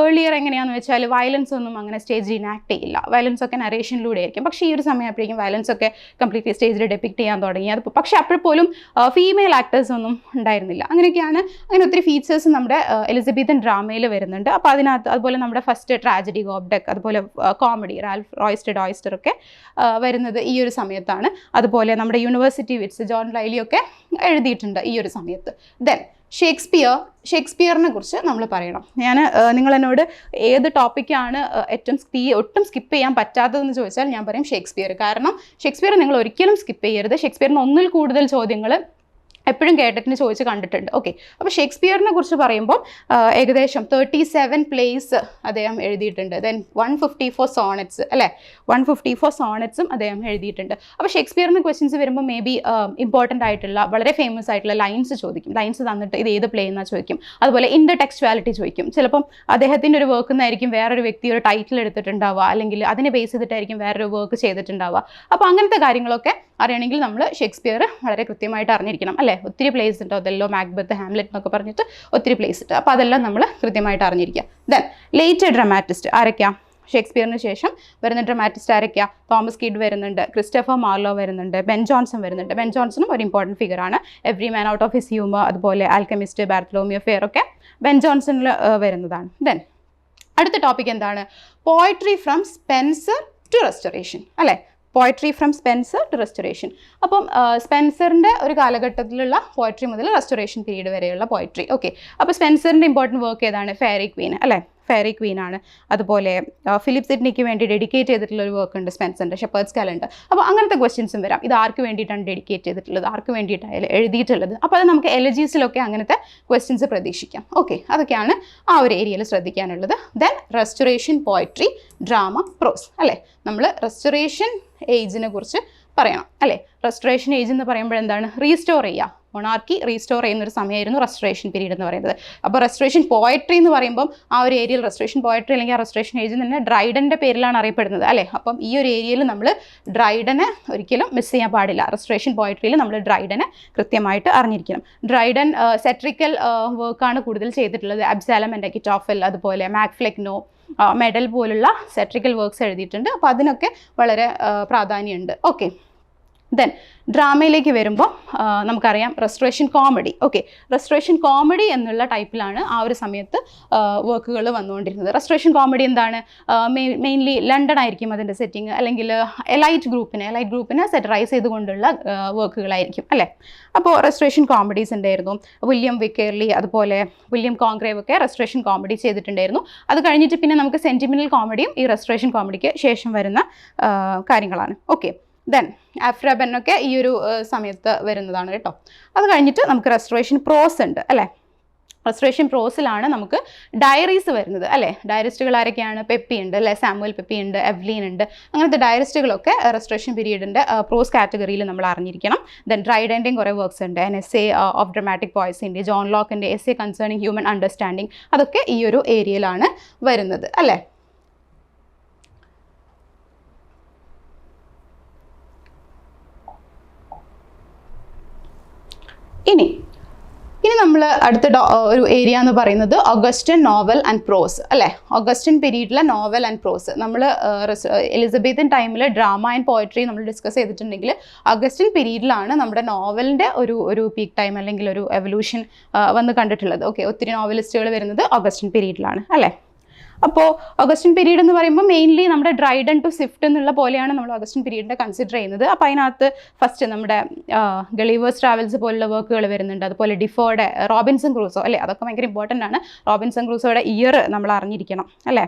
ഏർലിയർ എങ്ങനെയാണെന്ന് വെച്ചാൽ വയലൻസ് ഒന്നും അങ്ങനെ സ്റ്റേജിൽ ഇനാക്ട് ചെയ്യില്ല. വയലൻസ് ഒക്കെ നറേഷനിലൂടെ ആയിരിക്കും. പക്ഷേ ഈ ഒരു സമയപ്പോഴേക്കും വയലൻസ് ഒക്കെ കംപ്ലീറ്റ്ലി സ്റ്റേജിൽ ഡെപ്പിക്ട് ചെയ്യാൻ തുടങ്ങി. അത് പക്ഷേ അപ്പോൾ പോലും ഫീമെയിൽ ആക്ടേഴ്സ് ഒന്നും ഉണ്ടായിരുന്നില്ല. അങ്ങനെയൊക്കെയാണ് അങ്ങനെ ഒത്തിരി ഫീച്ചേഴ്സ് നമ്മുടെ എലിസബത്തൻ ഡ്രാമയിൽ വരുന്നുണ്ട്. അപ്പോൾ അതിനകത്ത് അതുപോലെ നമ്മുടെ ഫസ്റ്റ് ട്രാജഡി ഗോബ്ഡെക് അതുപോലെ കോമഡി റാൽഫ് റോയിസ്റ്റ് ഡോയിസ്റ്റർ ഒക്കെ വരുന്നത് ഈ ഒരു സമയത്താണ്. അതുപോലെ നമ്മുടെ യൂണിവേഴ്സിറ്റി വിറ്റ്സ് ജോൺ ലൈലി ഒക്കെ എഴുതിയിട്ടുണ്ട് ഈ ഒരു സമയത്ത്. ദെൻ ഷേക്സ്പിയർ ഷേക്സ്പിയറിനെ കുറിച്ച് നമ്മൾ പറയണം. ഞാൻ നിങ്ങൾ എന്നോട് ഏത് ടോപ്പിക്കാണ് ഏറ്റവും സ്കീ ഒട്ടും സ്കിപ്പ് ചെയ്യാൻ പറ്റാത്തതെന്ന് ചോദിച്ചാൽ ഞാൻ പറയും ഷേക്സ്പിയർ. കാരണം ഷേക്സ്പിയർ നിങ്ങൾ ഒരിക്കലും സ്കിപ്പ് ചെയ്യരുത്. ഷേക്സ്പിയറിന് ഒന്നിൽ കൂടുതൽ ചോദ്യങ്ങൾ എപ്പോഴും കേട്ടിട്ട് ചോദിച്ച് കണ്ടിട്ടുണ്ട്. ഓക്കെ അപ്പോൾ ഷേക്സ്പിയറിനെ കുറിച്ച് പറയുമ്പോൾ ഏകദേശം തേർട്ടി സെവൻ പ്ലേസ് അദ്ദേഹം എഴുതിയിട്ടുണ്ട്. Then one fifty four sonnets അല്ലേ? വൺ ഫിഫ്റ്റി ഫോർ സോണറ്റ്സും അദ്ദേഹം എഴുതിയിട്ടുണ്ട്. അപ്പോൾ ഷേക്സ്പിയറിന് ക്വസ്റ്റ്യൻസ് വരുമ്പോൾ മേ ബി ഇമ്പോർട്ടന്റ് ആയിട്ടുള്ള വളരെ ഫേമസ് ആയിട്ടുള്ള ലൈൻസ് ചോദിക്കും. ലൈൻസ് തന്നിട്ട് ഇത് ഏത് പ്ലേ എന്നാ ചോദിക്കും. അതുപോലെ ഇൻ ഇന്റർ ടെക്സ്റ്റുവാലിറ്റി ചോദിക്കും. ചിലപ്പം അദ്ദേഹത്തിന്റെ ഒരു വർക്ക് നിന്നായിരിക്കും വേറൊരു വ്യക്തി ഒരു ടൈറ്റിൽ എടുത്തിട്ടുണ്ടാവുക. അല്ലെങ്കിൽ അതിനെ ബേസ് ചെയ്തിട്ടായിരിക്കും വേറൊരു വർക്ക് ചെയ്തിട്ടുണ്ടാവുക. അപ്പോൾ അങ്ങനത്തെ കാര്യങ്ങളൊക്കെ അറിയണമെങ്കിൽ നമ്മൾ ഷേക്സ്പിയർ വളരെ കൃത്യമായിട്ട് അറിഞ്ഞിരിക്കണം അല്ലേ? ഒത്തിരി പ്ലേസ് ഉണ്ട്. അതെല്ലോ മാക്ബത്ത് ഹാംലെറ്റ് എന്നൊക്കെ പറഞ്ഞിട്ട് ഒത്തിരി പ്ലേസ് ഉണ്ട്. അപ്പോൾ അതെല്ലാം നമ്മൾ കൃത്യമായിട്ട് അറിഞ്ഞിരിക്കുക. ദെൻ ലേറ്റ് ഡ്രമാറ്റിസ്റ്റ് ആരൊക്കെയാണ് ഷേക്സ്പിയറിന് ശേഷം വരുന്ന ഡ്രമാറ്റിസ്റ്റ് ആരൊക്കെയാ? തോമസ് കിഡ് വരുന്നുണ്ട് ക്രിസ്റ്റഫർ മാർലോ വരുന്നുണ്ട് ബെൻ ജോൺസൺ വരുന്നുണ്ട്. ബെൻ ജോൺസണും ഒരു important ഫിഗറാണ് every man out of his humour അതുപോലെ ആൽക്കമിസ്റ്റ് ബാർത്തലോമിയോ ഫെയർ ഒക്കെ ബെൻ ജോൺസണിൽ വരുന്നതാണ്. ദെൻ അടുത്ത ടോപ്പിക് എന്താണ്? Poetry from Spenser to restoration അല്ലേ? Poetry from Spenser to restoration അപ്പം സ്പെൻസറിന്റെ ഒരു കാലഘട്ടത്തിലുള്ള പോയട്രി മുതൽ റെസ്റ്റോറേഷൻ പീരീഡ് വരെയുള്ള പോയട്രി ഓക്കെ അപ്പോൾ സ്പെൻസറിന്റെ ഇമ്പോർട്ടന്റ് വർക്ക് ഏതാണ്? ഫെയറി ക്വീൻ അല്ലേ? ഫെയറി ആണ്. അതുപോലെ ഫിലിപ്പ് സിഡ്നിക്ക് വേണ്ടി ഡെഡിക്കേറ്റ് ചെയ്തിട്ടുള്ള ഒരു വർക്ക് ഉണ്ട് സ്പെൻസറിന്റെ ഷെപ്പേർഡ്സ് കാലുണ്ട് അപ്പോൾ അങ്ങനത്തെ ക്വസ്റ്റ്യൻസും വരാം. ഇത് ആർക്ക് വേണ്ടിയിട്ടാണ് ഡെഡിക്കേറ്റ് ചെയ്തിട്ടുള്ളത്? ആർക്ക് വേണ്ടിയിട്ടാണ് എഴുതിയിട്ടുള്ളത്? അപ്പോൾ അത് നമുക്ക് എലജീസിലൊക്കെ അങ്ങനത്തെ ക്വസ്റ്റ്യൻസ് പ്രതീക്ഷിക്കാം. ഓക്കെ അതൊക്കെയാണ് ആ ഒരു ഏരിയയിൽ ശ്രദ്ധിക്കാനുള്ളത്. Then restoration poetry drama prose അല്ലേ? നമ്മൾ റെസ്റ്റോറേഷൻ ഏജിനെ കുറിച്ച് പറയണം. അല്ലേ? റെസ്റ്റോറേഷൻ ഏജ് എന്ന് പറയുമ്പോൾ എന്താണ്? റീസ്റ്റോർ ചെയ്യുക. മൊണാർക്കി റീസ്റ്റോർ ചെയ്യുന്ന ഒരു സമയമായിരുന്നു റെസ്റ്റോറേഷൻ പീരീഡ് എന്ന് പറയുന്നത്. അപ്പോൾ റെസ്റ്റോറേഷൻ പോയട്രി എന്ന് പറയുമ്പോൾ ആ ഒരു ഏരിയയിൽ റെസ്റ്റോറേഷൻ പോയട്രി അല്ലെങ്കിൽ ആ റെസ്റ്റോറേഷൻ ഏജ് തന്നെ ഡ്രൈഡന്റെ പേരിലാണ് അറിയപ്പെടുന്നത്. അല്ലേ? അപ്പം ഈ ഒരു ഏരിയയിൽ നമ്മൾ ഡ്രൈഡനെ ഒരിക്കലും മിസ് ചെയ്യാൻ പാടില്ല. റെസ്റ്റോറേഷൻ പോയട്രിയിൽ നമ്മൾ ഡ്രൈഡനെ കൃത്യമായിട്ട് അറിഞ്ഞിരിക്കണം. ഡ്രൈഡൻ സെട്രിക്കൽ വർക്കാണ് കൂടുതൽ ചെയ്തിട്ടുള്ളത്. അബ്സാലം ആൻഡ് കിറ്റോഫൽ അതുപോലെ മാക്ഫ്ലെക്നോ മെഡൽ പോലുള്ള സെട്രിക്കൽ വർക്ക്സ് എഴുതിയിട്ടുണ്ട്. അപ്പോൾ അതിനൊക്കെ വളരെ പ്രാധാന്യമുണ്ട്. ഓക്കെ ദെൻ ഡ്രാമയിലേക്ക് വരുമ്പോൾ നമുക്കറിയാം restoration comedy okay restoration comedy എന്നുള്ള ടൈപ്പിലാണ് ആ ഒരു സമയത്ത് വർക്കുകൾ വന്നുകൊണ്ടിരുന്നത്. റെസ്ട്രേഷൻ കോമഡി എന്താണ്? മെയിൻലി ലണ്ടൻ ആയിരിക്കും അതിന്റെ സെറ്റിംഗ് അല്ലെങ്കിൽ എലൈറ്റ് ഗ്രൂപ്പിനെ എലൈറ്റ് ഗ്രൂപ്പിനെ സെറ്ററൈസ് ചെയ്തുകൊണ്ടുള്ള വർക്കുകളായിരിക്കും അല്ലേ? അപ്പോൾ റെസ്ട്രേഷൻ കോമഡീസ് ഉണ്ടായിരുന്നു. വില്യം വിക്കേർലി അതുപോലെ വില്യം കോൺഗ്രേവ് ഒക്കെ റെസ്ട്രേഷൻ കോമഡി ചെയ്തിട്ടുണ്ടായിരുന്നു. അത് കഴിഞ്ഞിട്ട് പിന്നെ നമുക്ക് സെന്റിമെന്റൽ കോമഡിയും ഈ റെസ്ട്രേഷൻ കോമഡിക്ക് ശേഷം വരുന്ന കാര്യങ്ങളാണ്. ഓക്കെ ദെൻ ആഫ്രാബൻ ഒക്കെ ഈ ഒരു സമയത്ത് വരുന്നതാണ് കേട്ടോ. അത് കഴിഞ്ഞിട്ട് നമുക്ക് റെസ്റ്റോറേഷൻ പ്രോസ് ഉണ്ട് അല്ലേ? റെസ്റ്റോറേഷൻ പ്രോസിലാണ് നമുക്ക് ഡയറീസ് വരുന്നത് അല്ലേ? ഡയറിസ്റ്റുകൾ ആരൊക്കെയാണ്? പെപ്പി ഉണ്ട് അല്ലെ? സാമുവൽ പെപ്പി ഉണ്ട് എവ്ലീൻ ഉണ്ട്. അങ്ങനത്തെ ഡയറിസ്റ്റുകളൊക്കെ റെസ്റ്റോറേഷൻ പീരീഡിന്റെ പ്രോസ് കാറ്റഗറിയിൽ നമ്മൾ അറിഞ്ഞിരിക്കണം. ദെൻ ഡ്രൈഡന്റെയും കുറേ വർക്ക്സ് ഉണ്ട് an essay of dramatic പോയ്സിന്റെ ജോൺ ലോക്കിന്റെ essay concerning human understanding അതൊക്കെ ഈ ഒരു ഏരിയയിലാണ് വരുന്നത് അല്ലേ? ഇനി ഇനി നമ്മൾ അടുത്ത ഒരു ഏരിയ എന്ന് പറയുന്നത് ഒഗസ്റ്റൻ നോവൽ ആൻഡ് പ്രോസ് അല്ലേ? ഒഗസ്റ്റൻ പീരീഡിലെ നോവൽ ആൻഡ് പ്രോസ് നമ്മൾ എലിസബത്തൻ ടൈമിൽ ഡ്രാമ ആൻഡ് പോയട്രി നമ്മൾ ഡിസ്കസ് ചെയ്തിട്ടുണ്ടെങ്കിൽ അഗസ്റ്റൻ പീരീഡിലാണ് നമ്മുടെ നോവലിന്റെ ഒരു ഒരു പീക്ക് ടൈം അല്ലെങ്കിൽ ഒരു എവല്യൂഷൻ വന്ന് കണ്ടിട്ടുള്ളത്. ഓക്കെ ഒത്തിരി നോവലിസ്റ്റുകൾ വരുന്നത് ഒഗസ്റ്റൻ പീരീഡിലാണ് അല്ലേ? അപ്പോൾ ഓഗസ്റ്റിൻ പീരീഡ് എന്ന് പറയുമ്പോൾ മെയിൻലി നമ്മുടെ ഡ്രൈഡൻ ടു സ്വിഫ്റ്റ് എന്നുള്ള പോലെയാണ് നമ്മൾ ഓഗസ്റ്റിൻ പീരീഡിനെ കൺസിഡർ ചെയ്യുന്നത്. അപ്പോൾ അതിനകത്ത് ഫസ്റ്റ് നമ്മുടെ ഗളീവേഴ്സ് ട്രാവൽസ് പോലുള്ള വർക്കുകൾ വരുന്നുണ്ട്. അതുപോലെ ഡിഫോയുടെ റോബിൻസൺ ക്രൂസോ അല്ലേ? അതൊക്കെ ഭയങ്കര ഇമ്പോർട്ടന്റ് ആണ്. റോബിൻസൺ ക്രൂസോയുടെ ഇയർ നമ്മൾ അറിഞ്ഞിരിക്കണം അല്ലേ?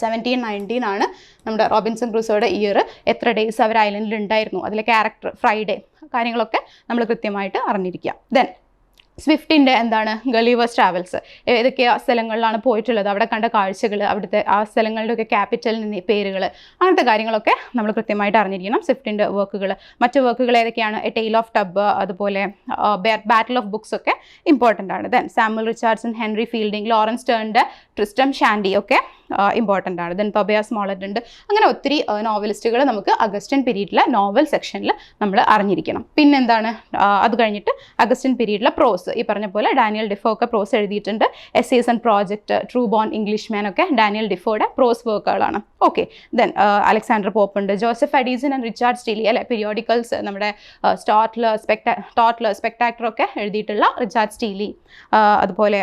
സെവന്റീൻ നയന്റീൻ ആണ് നമ്മുടെ റോബിൻസൺ ക്രൂസോയുടെ ഇയർ എത്ര ഡേയ്സ് അവർ ഐലൻഡിൽ ഉണ്ടായിരുന്നു? അതിലെ ക്യാരക്ടർ ഫ്രൈഡേ കാര്യങ്ങളൊക്കെ നമ്മൾ കൃത്യമായിട്ട് അറിഞ്ഞിരിക്കുക. ദെൻ സ്വിഫ്റ്റിന്റെ എന്താണ് ഗലീവേഴ്സ് ട്രാവൽസ് ഏതൊക്കെ സ്ഥലങ്ങളിലാണ് പോയിട്ടുള്ളത്? അവിടെ കണ്ട കാഴ്ചകൾ അവിടുത്തെ ആ സ്ഥലങ്ങളുടെയൊക്കെ ക്യാപിറ്റലിന് പേരുകൾ അങ്ങനത്തെ കാര്യങ്ങളൊക്കെ നമ്മൾ കൃത്യമായിട്ട് അറിഞ്ഞിരിക്കണം. സ്വിഫ്റ്റിന്റെ വർക്കുകൾ മറ്റ് വർക്കുകൾ ഏതൊക്കെയാണ്? എ ടെയിൽ ഓഫ് ടബ് അതുപോലെ ബാറ്റിൽ ഓഫ് ബുക്സ് ഒക്കെ ഇമ്പോർട്ടന്റ് ആണ്. Then Samuel Richardson Henry Fielding Laurence ടേണിന്റെ Tristram Shandy ഒക്കെ ഇമ്പോർട്ടന്റ് ആണ്. ദെൻ ടൊബിയ സ്മോളറ്റ് ഉണ്ട്. അങ്ങനെ ഒത്തിരി നോവലിസ്റ്റുകൾ നമുക്ക് അഗസ്റ്റൻ പീരീഡിലെ നോവൽ സെക്ഷനിൽ നമ്മൾ അറിഞ്ഞിരിക്കണം. പിന്നെന്താണ്? അത് കഴിഞ്ഞിട്ട് അഗസ്റ്റൻ പീരീഡിലെ പ്രോസ് ഈ പറഞ്ഞ പോലെ ഡാനിയൽ ഡിഫോ ഒക്കെ പ്രോസ് എഴുതിയിട്ടുണ്ട്. S season project true born Englishman ഒക്കെ ഡാനിയൽ ഡിഫോയുടെ പ്രോസ് വർക്കുകളാണ് ഓക്കെ ദെൻ അലക്സാണ്ടർ പോപ്പ് ഉണ്ട്. Joseph Addison and Richard Steele അല്ലെ? പീരിയോഡിക്കൽസ് നമ്മുടെ സ്റ്റാർട്ടിൽ സ്പെക്ടാ ടോട്ടിൽ സ്പെക്ടാക്ടർ ഒക്കെ എഴുതിയിട്ടുള്ള റിച്ചാർഡ് സ്റ്റീലി അതുപോലെ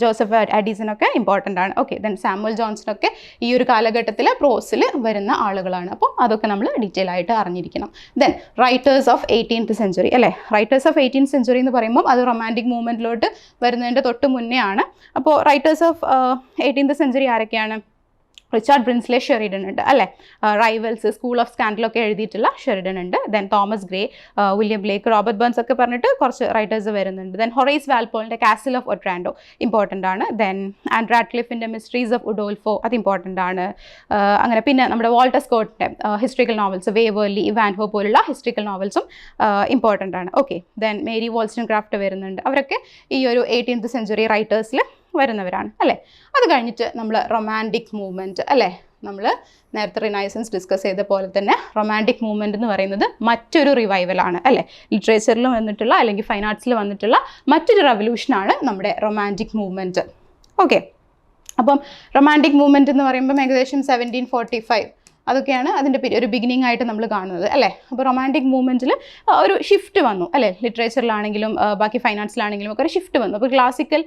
ജോസഫ് അഡീസനൊക്കെ ഇമ്പോർട്ടന്റ് ആണ്. ഓക്കെ ദെൻ സാമുവൽ ജോൺസൺ ഒക്കെ ഈ ഒരു കാലഘട്ടത്തിൽ പ്രോസിൽ വരുന്ന ആളുകളാണ്. അപ്പോൾ അതൊക്കെ നമ്മൾ ഡീറ്റെയിൽ ആയിട്ട് അറിഞ്ഞിരിക്കണം. Then writers of eighteenth century അല്ലേ? റൈറ്റേഴ്സ് ഓഫ് എയ്റ്റീൻത്ത് സെഞ്ചുറി എന്ന് പറയുമ്പോൾ അത് റൊമാന്റിക് മൂവ്മെന്റിലോട്ട് വരുന്നതിന്റെ തൊട്ട് മുന്നേ ആണ് അപ്പോൾ റൈറ്റേഴ്സ് ഓഫ് എയ്റ്റീൻത്ത് സെഞ്ചുറി ആരൊക്കെയാണ്? റിച്ചാർഡ് ബ്രിൻസ്ലെ ഷെറിഡൻ ഉണ്ട് അല്ലേ? റൈവൽസ് സ്കൂൾ ഓഫ് സ്കാൻഡലൊക്കെ എഴുതിയിട്ടുള്ള ഷെറിഡൻ ഉണ്ട്. Then Thomas Gray William Blake Robert Burns ഒക്കെ പറഞ്ഞിട്ട് കുറച്ച് റൈറ്റേഴ്സ് വരുന്നുണ്ട്. ദെൻ ഹൊറൈസ് വാൽപോളിന്റെ കാസിൽ ഓഫ് ഒട്രാൻഡോ ഇമ്പോർട്ടന്റ് ആണ്. ദെൻ ആൻഡ് റാഡ്ക്ലിഫിന്റെ മിസ്റ്ററീസ് ഓഫ് ഉഡോൾഫോ അത് ഇമ്പോർട്ടന്റ് ആണ്. അങ്ങനെ പിന്നെ നമ്മുടെ വാൾട്ടർ സ്കോട്ടിന്റെ ഹിസ്റ്ററിക്കൽ നോവൽസ് വേവേർലി ഇവാൻഹോ പോലുള്ള ഹിസ്റ്ററിക്കൽ നോവൽസും ഇമ്പോർട്ടന്റ് ആണ്. Okay then Mary Wollstonecraft വരുന്നുണ്ട്. അവരൊക്കെ ഈ ഒരു എയ്റ്റീൻത്ത് സെഞ്ചുറി റൈറ്റേഴ്സിൽ വരുന്നവരാണ് അല്ലേ? അത് കഴിഞ്ഞിട്ട് നമ്മൾ റൊമാന്റിക് മൂവ്മെന്റ് അല്ലേ? നമ്മൾ നേരത്തെ റിനൈസൻസ് ഡിസ്കസ് ചെയ്ത പോലെ തന്നെ റൊമാന്റിക് മൂവ്മെന്റ് എന്ന് പറയുന്നത് മറ്റൊരു റിവൈവലാണ് അല്ലേ? ലിറ്ററേച്ചറിൽ വന്നിട്ടുള്ള അല്ലെങ്കിൽ ഫൈൻ ആർട്സിൽ വന്നിട്ടുള്ള മറ്റൊരു റവല്യൂഷനാണ് നമ്മുടെ റൊമാന്റിക് മൂവ്മെന്റ് ഓക്കെ അപ്പം റൊമാന്റിക് മൂവ്മെന്റ് എന്ന് പറയുമ്പം ഏകദേശം സെവന്റീൻ ഫോർട്ടി ഫൈവ് അതൊക്കെയാണ് അതിന്റെ ഒരു ബിഗിനിങ് ആയിട്ട് നമ്മൾ കാണുന്നത് അല്ലേ? അപ്പോൾ റൊമാന്റിക് മൂവ്മെന്റിൽ ഒരു ഷിഫ്റ്റ് വന്നു അല്ലേ? ലിറ്ററേച്ചറിലാണെങ്കിലും ബാക്കി ഫൈനാൻസിലാണെങ്കിലും ഒക്കെ ഒരു ഷിഫ്റ്റ് വന്നു. അപ്പോൾ ക്ലാസിക്കൽ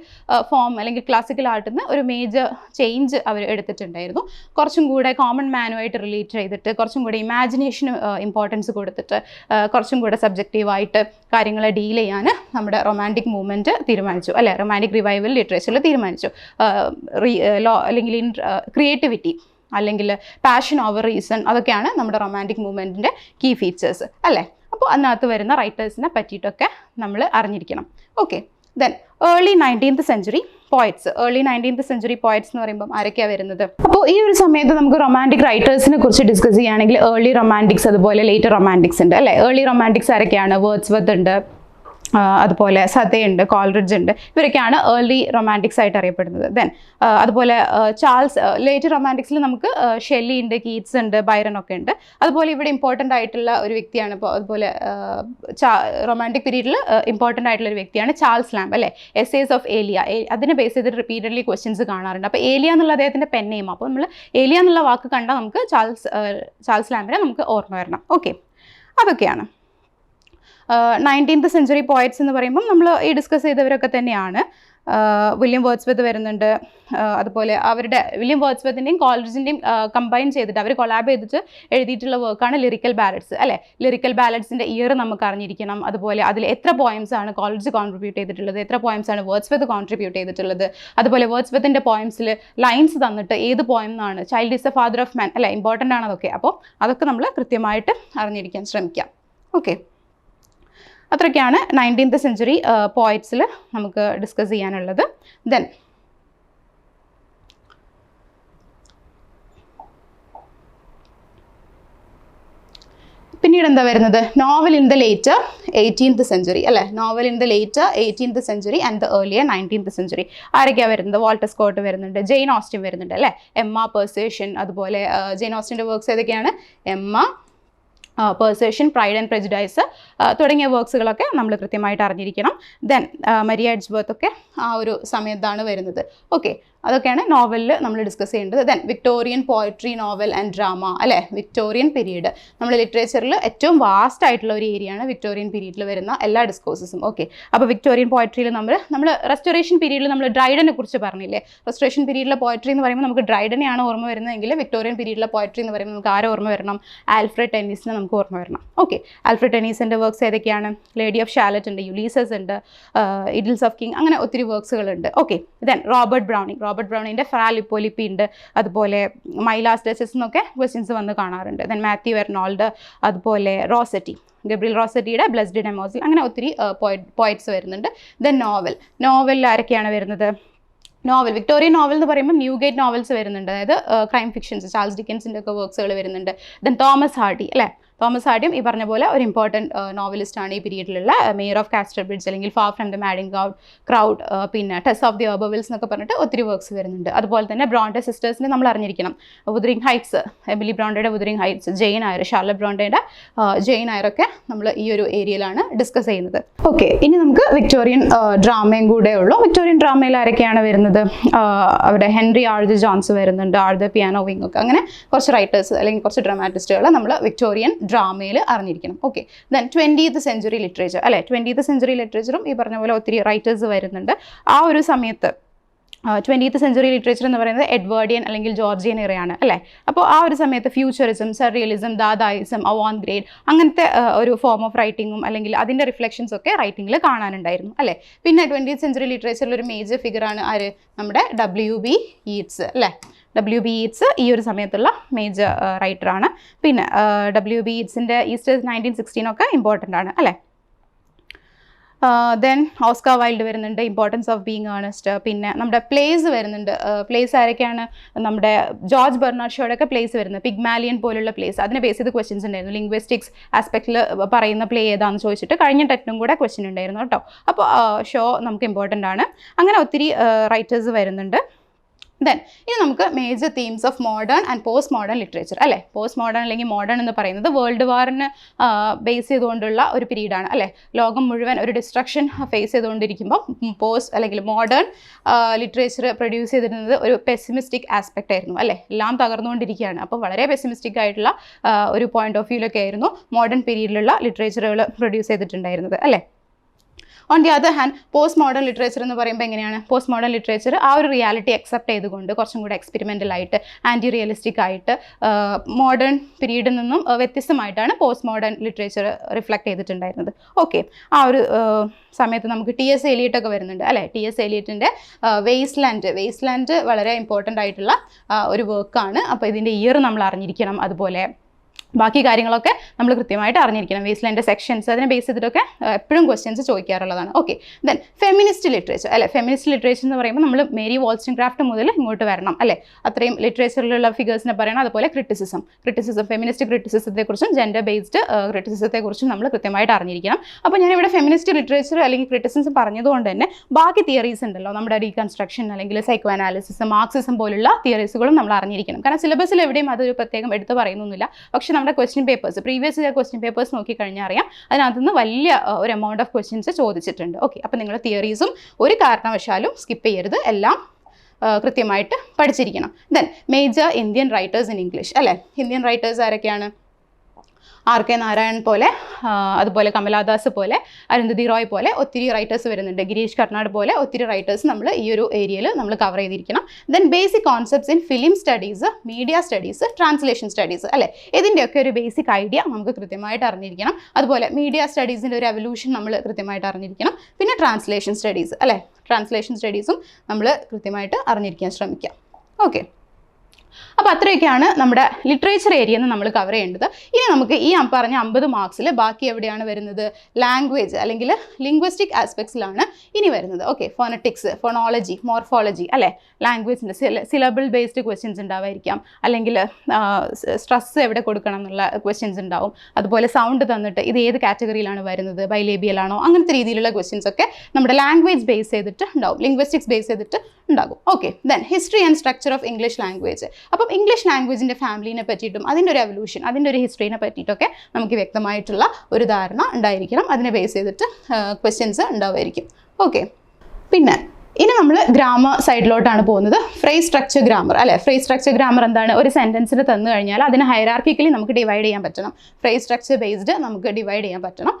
ഫോം അല്ലെങ്കിൽ ക്ലാസിക്കൽ ആർട്ടിൽ നിന്ന് ഒരു മേജർ ചേഞ്ച് അവർ എടുത്തിട്ടുണ്ടായിരുന്നു. കുറച്ചും കൂടെ കോമൺ മാനുമായിട്ട് റിലേറ്റ് ചെയ്തിട്ട് കുറച്ചും കൂടെ ഇമാജിനേഷന് ഇമ്പോർട്ടൻസ് കൊടുത്തിട്ട് കുറച്ചും കൂടെ സബ്ജക്റ്റീവായിട്ട് കാര്യങ്ങളെ ഡീൽ ചെയ്യാൻ നമ്മുടെ റൊമാന്റിക് മൂവ്മെന്റ് തീരുമാനിച്ചു അല്ലേ? റൊമാന്റിക് റിവൈവൽ ലിറ്ററേച്ചറിൽ തീരുമാനിച്ചു. റീ ലോ അല്ലെങ്കിൽ ക്രിയേറ്റിവിറ്റി അല്ലെങ്കിൽ പാഷൻ ഓവർ റീസൺ അതൊക്കെയാണ് നമ്മുടെ റൊമാന്റിക് മൂവ്മെന്റിന്റെ കീ ഫീച്ചേഴ്സ് അല്ലേ? അപ്പോൾ അതിനകത്ത് വരുന്ന റൈറ്റേഴ്സിനെ പറ്റിയിട്ടൊക്കെ നമ്മൾ അറിഞ്ഞിരിക്കണം. Okay then early nineteenth century poets early nineteenth century poets എന്ന് പറയുമ്പോൾ ആരൊക്കെയാണ് വരുന്നത്? അപ്പോൾ ഈ ഒരു സമയത്ത് നമുക്ക് റൊമാന്റിക് റൈറ്റേഴ്സിനെ കുറിച്ച് ഡിസ്കസ് ചെയ്യുകയാണെങ്കിൽ ഏർലി റൊമാന്റിക്സ് അതുപോലെ ലേറ്റ് റൊമാന്റിക്സ് ഉണ്ട് അല്ലേ? ഏർലി റൊമാന്റിക്സ് ആരൊക്കെയാണ്? വേർഡ്സ് വേർഡ്സ്വർത്ത് ഉണ്ട്. അതുപോലെ സതയുണ്ട് കോൾറിഡ്ജ് ഉണ്ട്. ഇവരൊക്കെയാണ് ഏർലി റൊമാന്റിക്സ് ആയിട്ട് അറിയപ്പെടുന്നത്. ദെൻ അതുപോലെ ചാൾസ് ലേറ്റ് റൊമാന്റിക്സിൽ നമുക്ക് ഷെല്ലി ഉണ്ട് കീറ്റ്സ് ഉണ്ട് ബൈറൻ ഒക്കെ ഉണ്ട്. അതുപോലെ ഇവിടെ ഇമ്പോർട്ടന്റ് ആയിട്ടുള്ള ഒരു വ്യക്തിയാണ് ഇപ്പോൾ അതുപോലെ റൊമാന്റിക് പീരീഡിൽ ഇമ്പോർട്ടന്റ് ആയിട്ടുള്ള ഒരു വ്യക്തിയാണ് ചാൾസ് ലാംബ് അല്ലേ? എസ് എസ് ഓഫ് ഏലിയ അതിനെ ബേസ് ചെയ്തിട്ട് റിപ്പീറ്റഡ്ലി ക്വസ്റ്റ്യൻസ് കാണാറുണ്ട്. അപ്പോൾ ഏലിയ എന്നുള്ള അദ്ദേഹത്തിന്റെ പെൻ നെയിം അപ്പോൾ നമ്മൾ ഏലിയ എന്നുള്ള വാക്ക് കണ്ടാൽ നമുക്ക് ചാൾസ് ചാൾസ് ലാംബിനെ നമുക്ക് ഓർമ്മ വരണം. ഓക്കെ അതൊക്കെയാണ്. നയന്റീൻത്ത് സെഞ്ചുറി പോയറ്റ്സ് എന്ന് പറയുമ്പം നമ്മൾ ഈ ഡിസ്കസ് ചെയ്തവരൊക്കെ തന്നെയാണ്. വില്യം വേർഡ്സ്വത്ത് വരുന്നുണ്ട്. അതുപോലെ അവരുടെ വില്യം വേർഡ്സ്വത്തിന്റെയും കോളേജിന്റെയും കമ്പൈൻ ചെയ്തിട്ട് അവർ കൊളാബ് ചെയ്തിട്ട് എഴുതിയിട്ടുള്ള വർക്കാണ് ലിറിക്കൽ ബാലഡ്സ് അല്ലേ? ലിറിക്കൽ ബാലഡ്സിന്റെ ഇയർ നമുക്ക് അറിഞ്ഞിരിക്കണം. അതുപോലെ അതിൽ എത്ര പോയിംസ് ആണ് കോളേജ് കോൺട്രിബ്യൂട്ട് ചെയ്തിട്ടുള്ളത് എത്ര പോയിംസ് ആണ് വേർഡ്സ്വത്ത് കോൺട്രിബ്യൂട്ട് ചെയ്തിട്ടുള്ളത് അതുപോലെ വേർഡ്സ്വത്തിന്റെ പോയിംസിൽ ലൈൻസ് തന്നിട്ട് ഏത് പോയം എന്നാണ് child is a father of man അല്ലേ? ഇമ്പോർട്ടന്റ് ആണ് അതൊക്കെ. അപ്പോൾ അതൊക്കെ നമ്മൾ കൃത്യമായിട്ട് അറിഞ്ഞിരിക്കാൻ ശ്രമിക്കാം. ഓക്കെ അത്രയ്ക്കാണ് നയന്റീൻത്ത് സെഞ്ചുറി പോയിറ്റ്സിൽ നമുക്ക് ഡിസ്കസ് ചെയ്യാനുള്ളത്. ദെൻ പിന്നീട് എന്താ വരുന്നത്? Novel in the later eighteenth century അല്ലേ? Novel in the later eighteenth century and the earlier nineteenth century ആരൊക്കെയാണ് വരുന്നത്? വാൾട്ടർ സ്കോട്ട് വരുന്നുണ്ട് ജെയിൻ ഓസ്റ്റിൻ വരുന്നുണ്ട് അല്ലേ? എമ്മ പെർസേഷൻ അതുപോലെ ജെയിൻ ഓസ്റ്റിന്റെ വർക്ക്സ് ഏതൊക്കെയാണ്? Emma persuasion pride and prejudice തുടങ്ങിയ വർക്ക്സുകളൊക്കെ നമ്മൾ കൃത്യമായിട്ട് അറിഞ്ഞിരിക്കണം. ദെൻ മരിയ ബർത്ത് ഒക്കെ ആ ഒരു സമയത്താണ് വരുന്നത്. ഓക്കെ അതൊക്കെയാണ് നോവലിൽ നമ്മൾ ഡിസ്കസ് ചെയ്യേണ്ടത്. Then Victorian poetry novel and drama അല്ലേ? വിക്ടോറിയൻ പീരീഡ് നമ്മൾ ലിറ്ററേച്ചറിൽ ഏറ്റവും വാസ്റ്റ് ആയിട്ടുള്ള ഒരു ഏരിയയാണ് വിക്ടോറിയൻ പീരീഡിൽ വരുന്ന എല്ലാ ഡിസ്കോഴ്സസും ഓക്കെ അപ്പോൾ വിക്ടോറിയൻ പോയട്രിയിൽ നമ്മൾ നമ്മൾ റെസ്റ്റോറേഷൻ പീരീഡിൽ നമ്മൾ ഡ്രൈഡനെ കുറിച്ച് പറഞ്ഞില്ലേ? റെസ്റ്റോറേഷൻ പീരീഡിലെ പോയട്രി എന്ന് പറയുമ്പോൾ നമുക്ക് ഡ്രൈഡനെയാണ് ഓർമ്മ വരുന്നതെങ്കിൽ വിക്ടോറിയൻ പീരീഡിലെ പോയട്രി എന്ന് പറയുമ്പോൾ നമുക്ക് ആരെ ഓർമ്മ വരണം? ആൽഫ്രഡ് ടെന്നീസിനെ നമുക്ക് ഓർമ്മ വരണം. ഓക്കെ ആൽഫ്രഡ് ടെന്നീസിന്റെ വർക്ക്സ് ഏതൊക്കെയാണ്? ലേഡി ഓഫ് ഷാലറ്റ് ഉണ്ട് യുലീസസ് ഉണ്ട് ഇഡിൽസ് ഓഫ് കിങ് അങ്ങനെ ഒത്തിരി വർക്ക്സുകളുണ്ട് okay then Robert Browning Robert ബ്രൗണിന്റെ Fra Lippo Lippi ഉണ്ട്. അതുപോലെ മൈലാസ് ഡെസസ് എന്നൊക്കെ ക്വസ്റ്റ്യൻസ് വന്ന് കാണാറുണ്ട്. ദെൻ മാത്യു വെർണോൾഡ് അതുപോലെ റോസറ്റി ഗബ്രിൽ റോസറ്റിയുടെ ബ്ലസ്ഡ് ഡെമോസിൽ അങ്ങനെ ഒത്തിരി പോയിറ്റ്സ് വരുന്നുണ്ട്. ദെൻ നോവൽ നോവലിൽ ആരൊക്കെയാണ് വരുന്നത്? നോവൽ വിക്ടോറിയൻ നോവൽ എന്ന് പറയുമ്പോൾ ന്യൂ ഗേറ്റ് നോവൽസ് വരുന്നുണ്ട്. അതായത് ക്രൈം ഫിക്ഷൻസ് ചാൾസ് ഡിക്കൻസിന്റെ ഒക്കെ വർക്ക്സുകൾ വരുന്നുണ്ട്. ദെൻ തോമസ് ഹാർഡി അല്ലേ? തോമസ് ആഡ്യം ഈ പറഞ്ഞ പോലെ ഒരു ഇമ്പോർട്ടന്റ് നോവലിസ്റ്റ് ആണ് ഈ പീരീഡിലുള്ള മേയർ ഓഫ് കാസ്റ്റർ ബ്രിഡ്ജ് അല്ലെങ്കിൽ far from the madding crowd പിന്നെ ടെസ് ഓഫ് ദി ഓബവിൽസ് എന്നൊക്കെ പറഞ്ഞിട്ട് ഒത്തിരി വർക്ക്സ് വരുന്നുണ്ട്. അതുപോലെ തന്നെ ബ്രോണ്ടെ സിസ്റ്റേഴ്സിനെ നമ്മൾ അറിഞ്ഞിരിക്കണം. Wuthering Heights Emily ബ്രോണ്ടയുടെ Wuthering Heights Jane Eyre Charlotte ബ്രോണ്ടയുടെ Jane ആയറൊക്കെ നമ്മൾ ഈ ഒരു ഏരിയയിലാണ് ഡിസ്കസ് ചെയ്യുന്നത്. ഓക്കെ ഇനി നമുക്ക് വിക്ടോറിയൻ ഡ്രാമയും കൂടെ ഉള്ളൂ. വിക്ടോറിയൻ ഡ്രാമയിൽ ആരൊക്കെയാണ് വരുന്നത്? ആ, അവിടെ ഹെൻറി ആർജ് ജോൺസ് വരുന്നുണ്ട്. ആർജ് പിയാനോ വിങ് ഒക്കെ. അങ്ങനെ കുറച്ച് റൈറ്റേഴ്സ് അല്ലെങ്കിൽ കുറച്ച് ഡ്രാമാറ്റിസ്റ്റുകൾ നമ്മൾ വിക്ടോറിയൻ ഡ്രാമയിൽ അറിഞ്ഞിരിക്കണം. Okay then twentieth century literature അല്ലേ? ട്വന്റീത്ത് സെഞ്ചുറി ലിറ്ററേച്ചറും ഈ പറഞ്ഞ പോലെ ഒത്തിരി റൈറ്റേഴ്സ് വരുന്നുണ്ട്. ആ ഒരു സമയത്ത് ട്വന്റീത്ത് സെഞ്ചുറി ലിറ്ററേച്ചർ എന്ന് പറയുന്നത് എഡ്വേർഡിയൻ അല്ലെങ്കിൽ ജോർജിയൻ ഇറയാണ് അല്ലേ? അപ്പോൾ ആ ഒരു സമയത്ത് futurism surrealism Dadaism avant garde അങ്ങനത്തെ ഒരു ഫോം ഓഫ് റൈറ്റിങ്ങും അല്ലെങ്കിൽ അതിന്റെ റിഫ്ലക്ഷൻസ് ഒക്കെ റൈറ്റിങ്ങിൽ കാണാനുണ്ടായിരുന്നു അല്ലേ? പിന്നെ ട്വന്റീത്ത് സെഞ്ചുറി ലിറ്ററേച്ചറിൽ ഒരു മേജർ ഫിഗറാണ് ആര്? നമ്മുടെ ഡബ്ല്യു ബി ഈറ്റ്സ് അല്ലേ? ഡബ്ല്യു ബി ഈറ്റ്സ് ഈ ഒരു സമയത്തുള്ള മേജർ റൈറ്ററാണ് പിന്നെ ഡബ്ല്യു ബി ഈറ്റ്സിന്റെ ഈസ്റ്റേഴ്സ് നയന്റീൻ സിക്സ്റ്റീൻ ഒക്കെ ഇമ്പോർട്ടന്റ് ആണ് അല്ലേ? ദെൻ ഓസ്കാർ വൈൽഡ് വരുന്നുണ്ട് ഇമ്പോർട്ടൻസ് ഓഫ് ബീങ് ഏണസ്റ്റ് പിന്നെ നമ്മുടെ പ്ലേസ് വരുന്നുണ്ട് പ്ലേസ് ആരൊക്കെയാണ്? നമ്മുടെ ജോർജ് ഒക്കെ പ്ലേസ് വരുന്നത് പിഗ്മാലിയൻ പോലുള്ള പ്ലേസ് അതിനെ ബേസ് ചെയ്ത് ക്വസ്റ്റ്യൻസ് ഉണ്ടായിരുന്നു. ലിംഗ്വിസ്റ്റിക്സ് ആസ്പെക്റ്റിൽ പറയുന്ന പ്ലേ ഏതാണെന്ന് ചോദിച്ചിട്ട് കഴിഞ്ഞ ടെറ്റിനും കൂടെ ക്വസ്റ്റ്യൻ ഉണ്ടായിരുന്നു കേട്ടോ. അപ്പോൾ ഷോ നമുക്ക് ഇമ്പോർട്ടന്റ് ആണ്. അങ്ങനെ ഒത്തിരി റൈറ്റേഴ്സ് വരുന്നുണ്ട്. ദെൻ ഇനി നമുക്ക് major themes of modern and post modern literature അല്ലേ? പോസ്റ്റ് മോഡേൺ അല്ലെങ്കിൽ മോഡേൺ എന്ന് പറയുന്നത് വേൾഡ് വാറിന് ബേസ് ചെയ്തുകൊണ്ടുള്ള ഒരു പീരീഡാണ് അല്ലേ? ലോകം മുഴുവൻ ഒരു ഡിസ്ട്രക്ഷൻ ഫേസ് ചെയ്തുകൊണ്ടിരിക്കുമ്പോൾ പോസ്റ്റ് അല്ലെങ്കിൽ മോഡേൺ ലിറ്ററേച്ചർ പ്രൊഡ്യൂസ് ചെയ്തിരുന്നത് ഒരു പെസിമിസ്റ്റിക് ആസ്പെക്റ്റ് ആയിരുന്നു. അല്ലേ? എല്ലാം തകർന്നുകൊണ്ടിരിക്കുകയാണ്. അപ്പോൾ വളരെ പെസിമിസ്റ്റിക് ആയിട്ടുള്ള ഒരു പോയിന്റ് ഓഫ് വ്യൂലൊക്കെ ആയിരുന്നു മോഡേൺ പീരീഡിലുള്ള ലിറ്ററേച്ചറുകൾ പ്രൊഡ്യൂസ് ചെയ്തിട്ടുണ്ടായിരുന്നത്. അല്ലേ? On the other hand post modern literature എന്ന് പറയുമ്പോൾ എങ്ങനെയാണ്? പോസ്റ്റ് മോഡേൺ ലിറ്ററേച്ചർ ആ ഒരു റിയാലിറ്റി അക്സെപ്റ്റ് ചെയ്തുകൊണ്ട് കുറച്ചും കൂടെ എക്സ്പെരിമെന്റലായിട്ട് ആന്റി റിയലിസ്റ്റിക് ആയിട്ട് മോഡേൺ പീരീഡിൽ നിന്നും വ്യത്യസ്തമായിട്ടാണ് പോസ്റ്റ് മോഡേൺ ലിറ്ററേച്ചർ റിഫ്ലക്ട് ചെയ്തിട്ടുണ്ടായിരുന്നത്. ഓക്കെ ആ ഒരു സമയത്ത് നമുക്ക് ടി എസ് എലിയറ്റ് ഒക്കെ വരുന്നുണ്ട് അല്ലേ? ടി എസ് എലിയറ്റിന്റെ വേസ്റ്റ് ലാൻഡ് വേസ്റ്റ് ലാൻഡ് വളരെ ഇമ്പോർട്ടന്റ് ആയിട്ടുള്ള ഒരു വർക്കാണ് അപ്പോൾ ഇതിന്റെ ഇയർ നമ്മൾ അറിഞ്ഞിരിക്കണം അതുപോലെ. ബാക്കി കാര്യങ്ങളൊക്കെ നമ്മൾ കൃത്യമായിട്ട് അറിഞ്ഞിരിക്കണം. വേസ്റ്റ് സെക്ഷൻസ് അതിനെ ബേസ് ചെയ്തിട്ടൊക്കെ എപ്പോഴും ക്വസ്റ്റ്യൻസ് ചോദിക്കാറുള്ളതാണ്. ഓക്കെ ദെൻ ഫെമിനിസ്റ്റ് ലിറ്ററേച്ചർ അല്ലെ ഫെമിനിസ്റ്റ് ലിറ്ററേച്ചർ എന്ന് പറയുമ്പോൾ നമ്മൾ മേരി വോൾസ്റ്റൻ ക്രാഫ്റ്റ് മുതൽ ഇങ്ങോട്ട് വരണം അല്ലേ? അത്രയും ലിറ്ററേച്ചറിലുള്ള ഫിഗേഴ്സിനെ പറയണം അതുപോലെ ക്രിറ്റിസിസം ക്രിറ്റിസിസം ഫെമിനിസ്റ്റ് ക്രിറ്റിസിസത്തെക്കുറിച്ചും ജെൻഡർ ബേസ്ഡ് ക്രിറ്റിസിസത്തെക്കുറിച്ചും നമ്മൾ കൃത്യമായിട്ട് അറിഞ്ഞിരിക്കണം. അപ്പോൾ ഞാനിവിടെ ഫെമിനിസ്റ്റ് ലിറ്ററേച്ചർ അല്ലെങ്കിൽ ക്രിറ്റിസിസം പറഞ്ഞതുകൊണ്ട് തന്നെ ബാക്കി തിയറീസ് ഉണ്ടല്ലോ. നമ്മുടെ റീകൺസ്ട്രക്ഷൻ അല്ലെങ്കിൽ സൈക്കോ അനാലിസിസ് മാർക്സിസം പോലുള്ള തിയറീസുകളും നമ്മൾ അറിഞ്ഞിരിക്കണം. കാരണം സിലബസിൽ എവിടെയും അതൊരു പ്രത്യേകം എടുത്ത് പറയുന്നൊന്നുമില്ല. പക്ഷേ നമ്മുടെ question papers previous year question papers നോക്കിക്കഴിഞ്ഞാൽ അറിയാം. അതിനകത്ത് നിന്ന് വലിയ ഒരു എമൗണ്ട് ഓഫ് ക്വസ്റ്റ്യൻസ് ചോദിച്ചിട്ടുണ്ട്. ഓക്കെ അപ്പോൾ നിങ്ങൾ തിയറീസും ഒരു കാരണവശാലും സ്കിപ്പ് ചെയ്യരുത്. എല്ലാം കൃത്യമായിട്ട് പഠിച്ചിരിക്കണം. Then major Indian writers in English അല്ലേ? ഇന്ത്യൻ റൈറ്റേഴ്സ് ആരൊക്കെയാണ്? ആർ കെ നാരായൺ പോലെ അതുപോലെ കമലാദാസ് പോലെ അരുന്ധതി റോയ് പോലെ ഒത്തിരി റൈറ്റേഴ്സ് വരുന്നുണ്ട്. ഗിരീഷ് കർണാട് പോലെ ഒത്തിരി റൈറ്റേഴ്സ് നമ്മൾ ഈ ഒരു ഏരിയയിൽ നമ്മൾ കവർ ചെയ്തിരിക്കണം. Then basic concepts in film studies media studies translation studies അല്ലേ? ഇതിന്റെയൊക്കെ ഒരു ബേസിക് ഐഡിയ നമുക്ക് കൃത്യമായിട്ട് അറിഞ്ഞിരിക്കണം. അതുപോലെ മീഡിയ സ്റ്റഡീസിന്റെ ഒരു എവല്യൂഷൻ നമ്മൾ കൃത്യമായിട്ട് അറിഞ്ഞിരിക്കണം. പിന്നെ ട്രാൻസ്ലേഷൻ സ്റ്റഡീസ് അല്ലേ? ട്രാൻസ്ലേഷൻ സ്റ്റഡീസും നമ്മൾ കൃത്യമായിട്ട് അറിഞ്ഞിരിക്കാൻ ശ്രമിക്കാം. ഓക്കെ അപ്പോൾ അത്രയൊക്കെയാണ് നമ്മുടെ ലിറ്ററേച്ചർ ഏരിയ എന്ന് നമ്മൾ കവർ ചെയ്യേണ്ടത്. ഇനി നമുക്ക് ഈ പറഞ്ഞ അമ്പത് മാർക്സിൽ ബാക്കി എവിടെയാണ് വരുന്നത്? ലാംഗ്വേജ് അല്ലെങ്കിൽ ലിംഗ്വിസ്റ്റിക് ആസ്പെക്ട്സിലാണ് ഇനി വരുന്നത്. ഓക്കെ ഫോണറ്റിക്സ് ഫോണോളജി മോർഫോളജി അല്ലേ? ലാംഗ്വേജിന്റെ സിലബിൾ ബേസ്ഡ് ക്വസ്റ്റ്യൻസ് ഉണ്ടാവായിരിക്കാം. അല്ലെങ്കിൽ സ്ട്രെസ് എവിടെ കൊടുക്കണം എന്നുള്ള ക്വസ്റ്റ്യൻസ് ഉണ്ടാവും. അതുപോലെ സൗണ്ട് തന്നിട്ട് ഇത് ഏത് കാറ്റഗറിയിലാണ് വരുന്നത്? ബൈലേബിയൽ ആണോ? അങ്ങനത്തെ രീതിയിലുള്ള ക്വസ്റ്റ്യൻസ് ഒക്കെ നമ്മുടെ ലാംഗ്വേജ് ബേസ് ചെയ്തിട്ട് ഉണ്ടാവും. ലിംഗ്വിസ്റ്റിക്സ് ബേസ് ചെയ്തിട്ട് ഉണ്ടാകും. Okay then history and structure of English language അപ്പം ഇംഗ്ലീഷ് ലാംഗ്വേജിന്റെ ഫാമിലിനെ പറ്റിയിട്ടും അതിന്റെ ഒരു എവല്യൂഷൻ അതിന്റെ ഒരു ഹിസ്റ്ററിനെ പറ്റിയിട്ടൊക്കെ നമുക്ക് വ്യക്തമായിട്ടുള്ള ഒരു ധാരണ ഉണ്ടായിരിക്കണം. അതിനെ ബേസ് ചെയ്തിട്ട് ക്വസ്റ്റ്യൻസ് ഉണ്ടാവുമായിരിക്കും. ഓക്കെ പിന്നെ ഇനി നമ്മൾ ഗ്രാമർ സൈഡിലോട്ടാണ് പോകുന്നത്. ഫ്രേസ് സ്ട്രക്ചർ ഗ്രാമർ അല്ലെ? ഫ്രേസ് സ്ട്രക്ചർ ഗ്രാമർ എന്താണ്? ഒരു സെന്റൻസിന് തന്നു കഴിഞ്ഞാൽ അതിന് ഹൈറാർക്കിക്കലി നമുക്ക് ഡിവൈഡ് ചെയ്യാൻ പറ്റണം. ഫ്രേസ് സ്ട്രക്ചർ ബേസ്ഡ് നമുക്ക് ഡിവൈഡ് ചെയ്യാൻ പറ്റണം.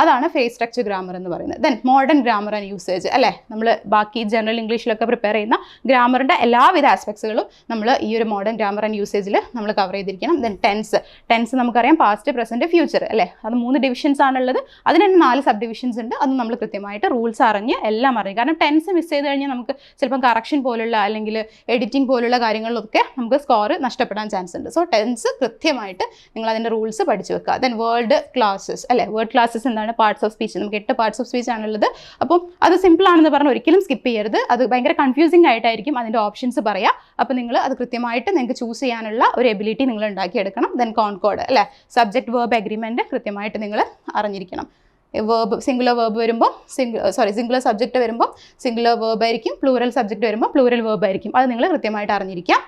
അതാണ് ഫ്രേസ് സ്ട്രക്ചർ ഗ്രാമർ എന്ന് പറയുന്നത്. Then modern grammar and usage അല്ലേ? നമ്മൾ ബാക്കി ജനറൽ ഇംഗ്ലീഷിലൊക്കെ പ്രിപ്പയർ ചെയ്യുന്ന ഗ്രാമറിന്റെ എല്ലാവിധ ആസ്പെക്ട്സുകളും നമ്മൾ ഈ ഒരു മോഡേൺ ഗ്രാമർ ആൻഡ് യൂസേജിൽ നമ്മൾ കവർ ചെയ്തിരിക്കണം. ദെൻ ടെൻസ് ടെൻസ് നമുക്കറിയാം പാസ്റ്റ് പ്രസന്റ് ഫ്യൂച്ചർ അല്ലേ? അത് മൂന്ന് ഡിവിഷൻസ് ആണുള്ളത്. അതിന് തന്നെ നാല് സബ് ഡിവിഷൻസ് ഉണ്ട്. അത് നമ്മൾ കൃത്യമായിട്ട് റൂൾസ് അറിഞ്ഞ് എല്ലാം അറിയും. കാരണം ടെൻസ് മിസ് കഴിഞ്ഞാൽ നമുക്ക് ചിലപ്പം കറക്ഷൻ പോലുള്ള അല്ലെങ്കിൽ എഡിറ്റിംഗ് പോലുള്ള കാര്യങ്ങളിലൊക്കെ നമുക്ക് സ്കോർ നഷ്ടപ്പെടാൻ ചാൻസ് ഉണ്ട്. സോ ടെൻസ് കൃത്യമായിട്ട് നിങ്ങൾ അതിന്റെ റൂൾസ് പഠിച്ചു വെക്കുക. ദെൻ വേർഡ് ക്ലാസ്സസ് അല്ലേ? വേർഡ് ക്ലാസ്സസ് എന്താണ്? പാർട്സ് ഓഫ് സ്പീച്ച് നമുക്ക് എട്ട് പാർട്സ് ഓഫ് സ്പീച്ച് ആണുള്ളത്. അപ്പം അത് സിമ്പിൾ ആണെന്ന് പറഞ്ഞ് ഒരിക്കലും സ്കിപ്പ് ചെയ്യരുത്. അത് ഭയങ്കര കൺഫ്യൂസിംഗ് ആയിട്ടായിരിക്കും അതിന്റെ ഓപ്ഷൻസ് പറയുക. അപ്പോൾ നിങ്ങൾ അത് കൃത്യമായിട്ട് നിങ്ങൾക്ക് ചൂസ് ചെയ്യാനുള്ള ഒരു എബിലിറ്റി നിങ്ങൾ ഉണ്ടാക്കിയെടുക്കണം. ദെൻ കോൺകോഡ് അല്ലേ? സബ്ജക്ട് വേർബ് അഗ്രിമെന്റ് കൃത്യമായിട്ട് നിങ്ങൾ അറിഞ്ഞിരിക്കണം. വേർബ് സിംഗുലർ വേർബ് വരുമ്പോൾ സിംഗ് സോറി സിംഗുലർ സബ്ജക്റ്റ് വരുമ്പോൾ സിംഗുലർ വേർബ് ആയിരിക്കും പ്ലൂറൽ സബ്ജക്റ്റ് വരുമ്പോൾ പ്ലൂറൽ വേർബ് ആയിരിക്കും. അത് നിങ്ങൾ കൃത്യമായിട്ട് അറിഞ്ഞിരിക്കുക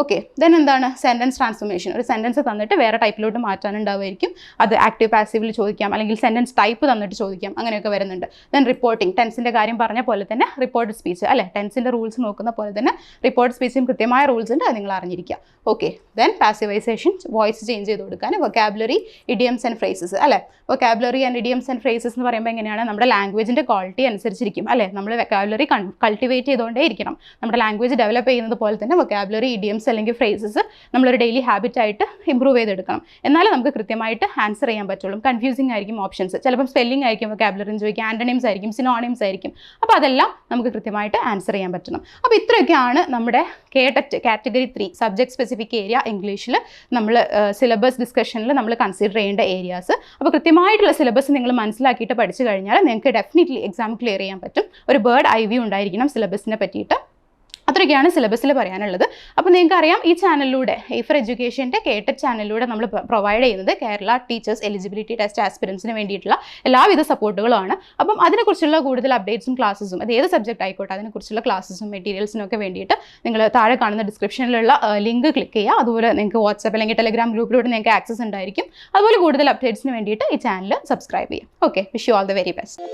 ഓക്കെ ദെൻ എന്താണ്? സെന്റൻസ് ട്രാൻസ്ഫോർമേഷൻ ഒരു സെന്റൻസ് തന്നിട്ട് വേറെ ടൈപ്പിലോട്ട് മാറ്റാനുണ്ടാവുമായിരിക്കും. അത് ആക്റ്റീവ് പാസീവിൽ ചോദിക്കാം അല്ലെങ്കിൽ സെന്റൻസ് ടൈപ്പ് തന്നിട്ട് ചോദിക്കാം അങ്ങനെയൊക്കെ വരുന്നുണ്ട്. ദെൻ റിപ്പോർട്ടിംഗ് ടെൻസിന്റെ കാര്യം പറഞ്ഞ പോലെ തന്നെ റിപ്പോർട്ട് സ്പീച്ച് അല്ലേ? ടെൻസിന്റെ റൂൾസ് നോക്കുന്ന പോലെ തന്നെ റിപ്പോർട്ട് സ്പീച്ചും കൃത്യമായ റൂൾസ് ഉണ്ട് അത് നിങ്ങൾ അറിഞ്ഞിരിക്കുക. Okay then passivisation voice change ചെയ്ത് കൊടുക്കാൻ വൊക്കാബുലറി ഇഡിയംസ് ആൻഡ് ഫ്രേസസ് അല്ലേ? Vocabulary and idioms and phrases എന്ന് പറയുമ്പോൾ എങ്ങനെയാണ്? നമ്മുടെ ലാംഗ്വേജിന്റെ ക്വാളിറ്റി അനുസരിച്ചിരിക്കും അല്ലേ? നമ്മൾ വൊക്കാബുലറി കൾട്ടിവേറ്റ് ചെയ്തുകൊണ്ടേ ഇരിക്കണം നമ്മുടെ ലാംഗ്വേജ് ഡെവലപ്പ് ചെയ്യുന്നത് പോലെ തന്നെ വൊക്കാബുലറി ഇഡിയംസ് അല്ലെങ്കിൽ ഫ്രേസസ് നമ്മളൊരു ഡെയിലി ഹാബിറ്റ് ആയിട്ട് ഇമ്പ്രൂവ് ചെയ്തെടുക്കണം. എന്നാലേ നമുക്ക് കൃത്യമായിട്ട് ആൻസർ ചെയ്യാൻ പറ്റുള്ളൂ. കൺഫ്യൂസിംഗ് ആയിരിക്കും ഓപ്ഷൻസ് ചിലപ്പം സ്പെല്ലിംഗ് ആയിരിക്കും വൊക്കാബുലറിന്ന് ചോദിക്കും ആന്റണിംസ് ആയിരിക്കും സിനോണിംസ് ആയിരിക്കും. അപ്പോൾ അതെല്ലാം നമുക്ക് കൃത്യമായിട്ട് ആൻസർ ചെയ്യാൻ പറ്റണം. അപ്പോൾ ഇത്രയൊക്കെയാണ് നമ്മുടെ KTET category three subject specific area ഇംഗ്ലീഷിൽ നമ്മൾ സിലബസ് ഡിസ്കഷനിൽ നമ്മൾ കൺസിഡർ ചെയ്യേണ്ട ഏരിയാസ് അപ്പോൾ കൃത്യമായിട്ടുള്ള സിലബസ് നിങ്ങൾ മനസ്സിലാക്കിയിട്ട് പഠിച്ചു കഴിഞ്ഞാൽ നിങ്ങൾക്ക് ഡെഫിനറ്റ്ലി എക്സാം ക്ലിയർ ചെയ്യാൻ പറ്റും. ഒരു ബേർഡ് ഐ വി ഉണ്ടായിരിക്കണം സിലബസിനെ പറ്റിയിട്ട്. അത്രയൊക്കെയാണ് സിലബസിൽ പറയാനുള്ളത്. അപ്പോൾ നിങ്ങൾക്ക് അറിയാം ഈ ചാനലിലൂടെ ഈ ഫോർ എഡ്യൂക്കേഷന്റെ കേട്ട ചാനലിലൂടെ നമ്മൾ പ്രൊവൈഡ് ചെയ്യുന്നത് കേരള ടീച്ചേഴ്സ് എലിജിബിലിറ്റി ടെസ്റ്റ് ആസ്പിറൻസിന് വേണ്ടിയിട്ടുള്ള എല്ലാവിധ സപ്പോർട്ടുകളുമാണ് അപ്പം അതിനെക്കുറിച്ചുള്ള കൂടുതൽ അപ്ഡേറ്റ്സും ക്ലാസ്സും അത് ഏത് സബ്ജക്റ്റ് ആയിക്കോട്ടെ അതിനെക്കുറിച്ചുള്ള ക്ലാസ്സും മെറ്റീരിയൽസിനും ഒക്കെ വേണ്ടിയിട്ട് നിങ്ങൾ താഴെ കാണുന്ന ഡിസ്ക്രിപ്ഷനിലുള്ള ലിങ്ക് ക്ലിക്ക് ചെയ്യുക. അതുപോലെ നിങ്ങൾക്ക് വാട്സപ്പ് അല്ലെങ്കിൽ ടെലിഗ്രാം ഗ്രൂപ്പിലൂടെ നിങ്ങൾക്ക് ആക്സസ് ഉണ്ടായിരിക്കും. അതുപോലെ കൂടുതൽ അപ്ഡേറ്റ്സിന് വേണ്ടിയിട്ട് ഈ ചാനൽ സബ്സ്ക്രൈബ് ചെയ്യാം okay wish you all the very best